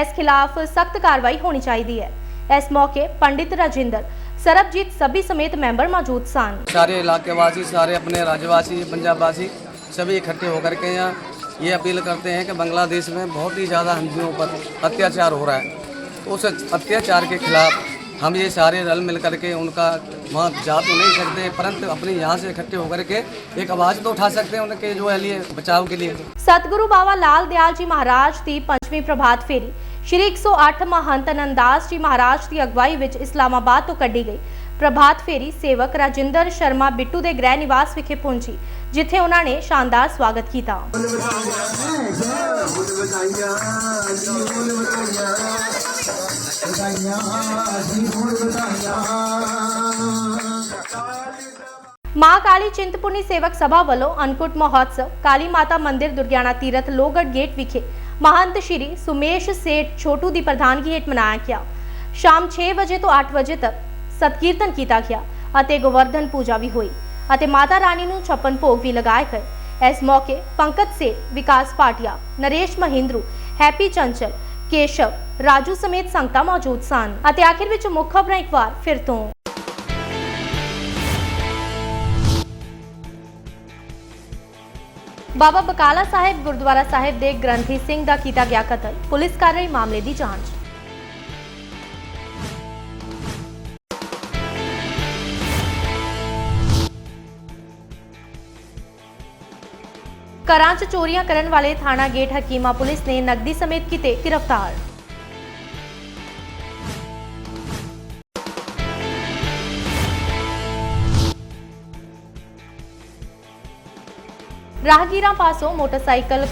ਇਸ ਖਿਲਾਫ ਸਖਤ ਕਾਰਵਾਈ ਹੋਣੀ ਚਾਹੀਦੀ ਹੈ ਇਸ ਮੌਕੇ ਪੰਡਿਤ ਰਾਜਿੰਦਰ ਸਰਬਜੀਤ ਸਭੀ ਸਮੇਤ ਮੈਂਬਰ ਮੌਜੂਦ ਸਨ सारे इलाकेवासी सारे अपने राज्यवासी पंजाबवासी सभी इकट्ठे होकर के यहाँ ये अपील करते हैं कि बांग्लादेश में बहुत ही ज़्यादा हिंदुओं पर अत्याचार हो रहा है तो उस अत्याचार के खिलाफ हम ये सारे रल मिल करके उनका वहाँ जा तो नहीं सकते परंतु अपने यहाँ से इकट्ठे होकर के एक आवाज़ तो उठा सकते हैं उनके जो है लिए बचाव के लिए ਸਤਿਗੁਰੂ ਬਾਬਾ ਲਾਲ ਦਿਆਲ ਜੀ ਮਹਾਰਾਜ ਦੀ ਪੰਜਵੀਂ ਪ੍ਰਭਾਤ ਫੇਰੀ ਸ਼੍ਰੀ 108 ਮਹੰਤ ਅਨੰਦਾਸ ਜੀ ਮਹਾਰਾਜ ਦੀ ਅਗਵਾਈ ਵਿੱਚ ਇਸਲਾਮਾਬਾਦ ਤੋਂ ਕੱਢੀ ਗਈ ਪ੍ਰਭਾਤ ਫੇਰੀ ਸੇਵਕ ਰਾਜਿੰਦਰ ਸ਼ਰਮਾ ਬਿੱਟੂ ਦੇ ਗ੍ਰਹਿ ਨਿਵਾਸ ਵਿਖੇ ਪਹੁੰਚੀ, ਜਿੱਥੇ ਉਹਨਾਂ ਨੇ ਸ਼ਾਨਦਾਰ ਸਵਾਗਤ ਕੀਤਾ। ਮਾਂ ਕਾਲੀ ਚਿੰਤਪੁਰਨੀ ਸੇਵਕ ਸਭਾ ਵੱਲੋਂ ਅਨਕੁਟ ਮਹੋਤਸਵ, ਕਾਲੀ ਮਾਤਾ ਮੰਦਿਰ ਦੁਰਗਿਆਣਾ ਤੀਰਥ ਲੋਹਗੜ੍ਹ ਗੇਟ ਵਿਖੇ ਮਹੰਤ ਸ਼੍ਰੀ ਸੁਮੇਸ਼ ਸੇਠ ਛੋਟੂ ਦੀ ਪ੍ਰਧਾਨਗੀ ਹੇਠ ਮਨਾਇਆ ਗਿਆ। ਸ਼ਾਮ 6 ਵਜੇ ਤੋਂ 8 ਵਜੇ ਤੱਕ ਸਤਕੀਰਤਨ ਕੀਤਾ ਗਿਆ ਅਤੇ ਗੋਵਰਧਨ ਪੂਜਾ ਵੀ ਹੋਈ ਅਤੇ ਮਾਤਾ ਰਾਣੀ ਨੂੰ ਛਪਨ ਭੋਗ ਵੀ ਲਗਾਏ ਗਏ। ਇਸ ਮੌਕੇ ਪੰਕਜ ਸੇਠ, ਵਿਕਾਸ ਪਾਟਿਆ, ਨਰੇਸ਼ ਮਹਿੰਦਰੂ, ਹੈਪੀ ਚੰਚਲ, ਕੇਸ਼ਵ, ਰਾਜੂ ਸਮੇਤ ਸੰਗਤਾਂ ਮੌਜੂਦ ਸਨ ਅਤੇ ਆਖਿਰ ਵਿੱਚ ਮੁੱਖ ਖਬਰਾਂ ਇੱਕ ਵਾਰ ਫਿਰ ਤੋਂ। ਬਾਬਾ ਬਕਾਲਾ ਸਾਹਿਬ, ਗੁਰਦੁਆਰਾ ਸਾਹਿਬ ਦੇ ਗ੍ਰੰਥੀ ਸਿੰਘ ਦਾ ਕੀਤਾ ਗਿਆ ਕਤਲ, ਪੁਲਿਸ ਕਰ ਰਹੀ ਮਾਮਲੇ ਦੀ ਜਾਂਚ। ਘਰਾਂ 'ਚ ਚੋਰੀਆਂ ਕਰਨ ਵਾਲੇ ਥਾਣਾ ਗੇਟ ਹਕੀਮਾ ਪੁਲਿਸ ਨੇ ਨਕਦੀ ਸਮੇਤ ਕੀਤੇ ਗ੍ਰਿਫਤਾਰ। ਰਾਹਗੀਰਾਂ ਪਾਸੋਂ ਮੋਟਰਸਾਈਕਲ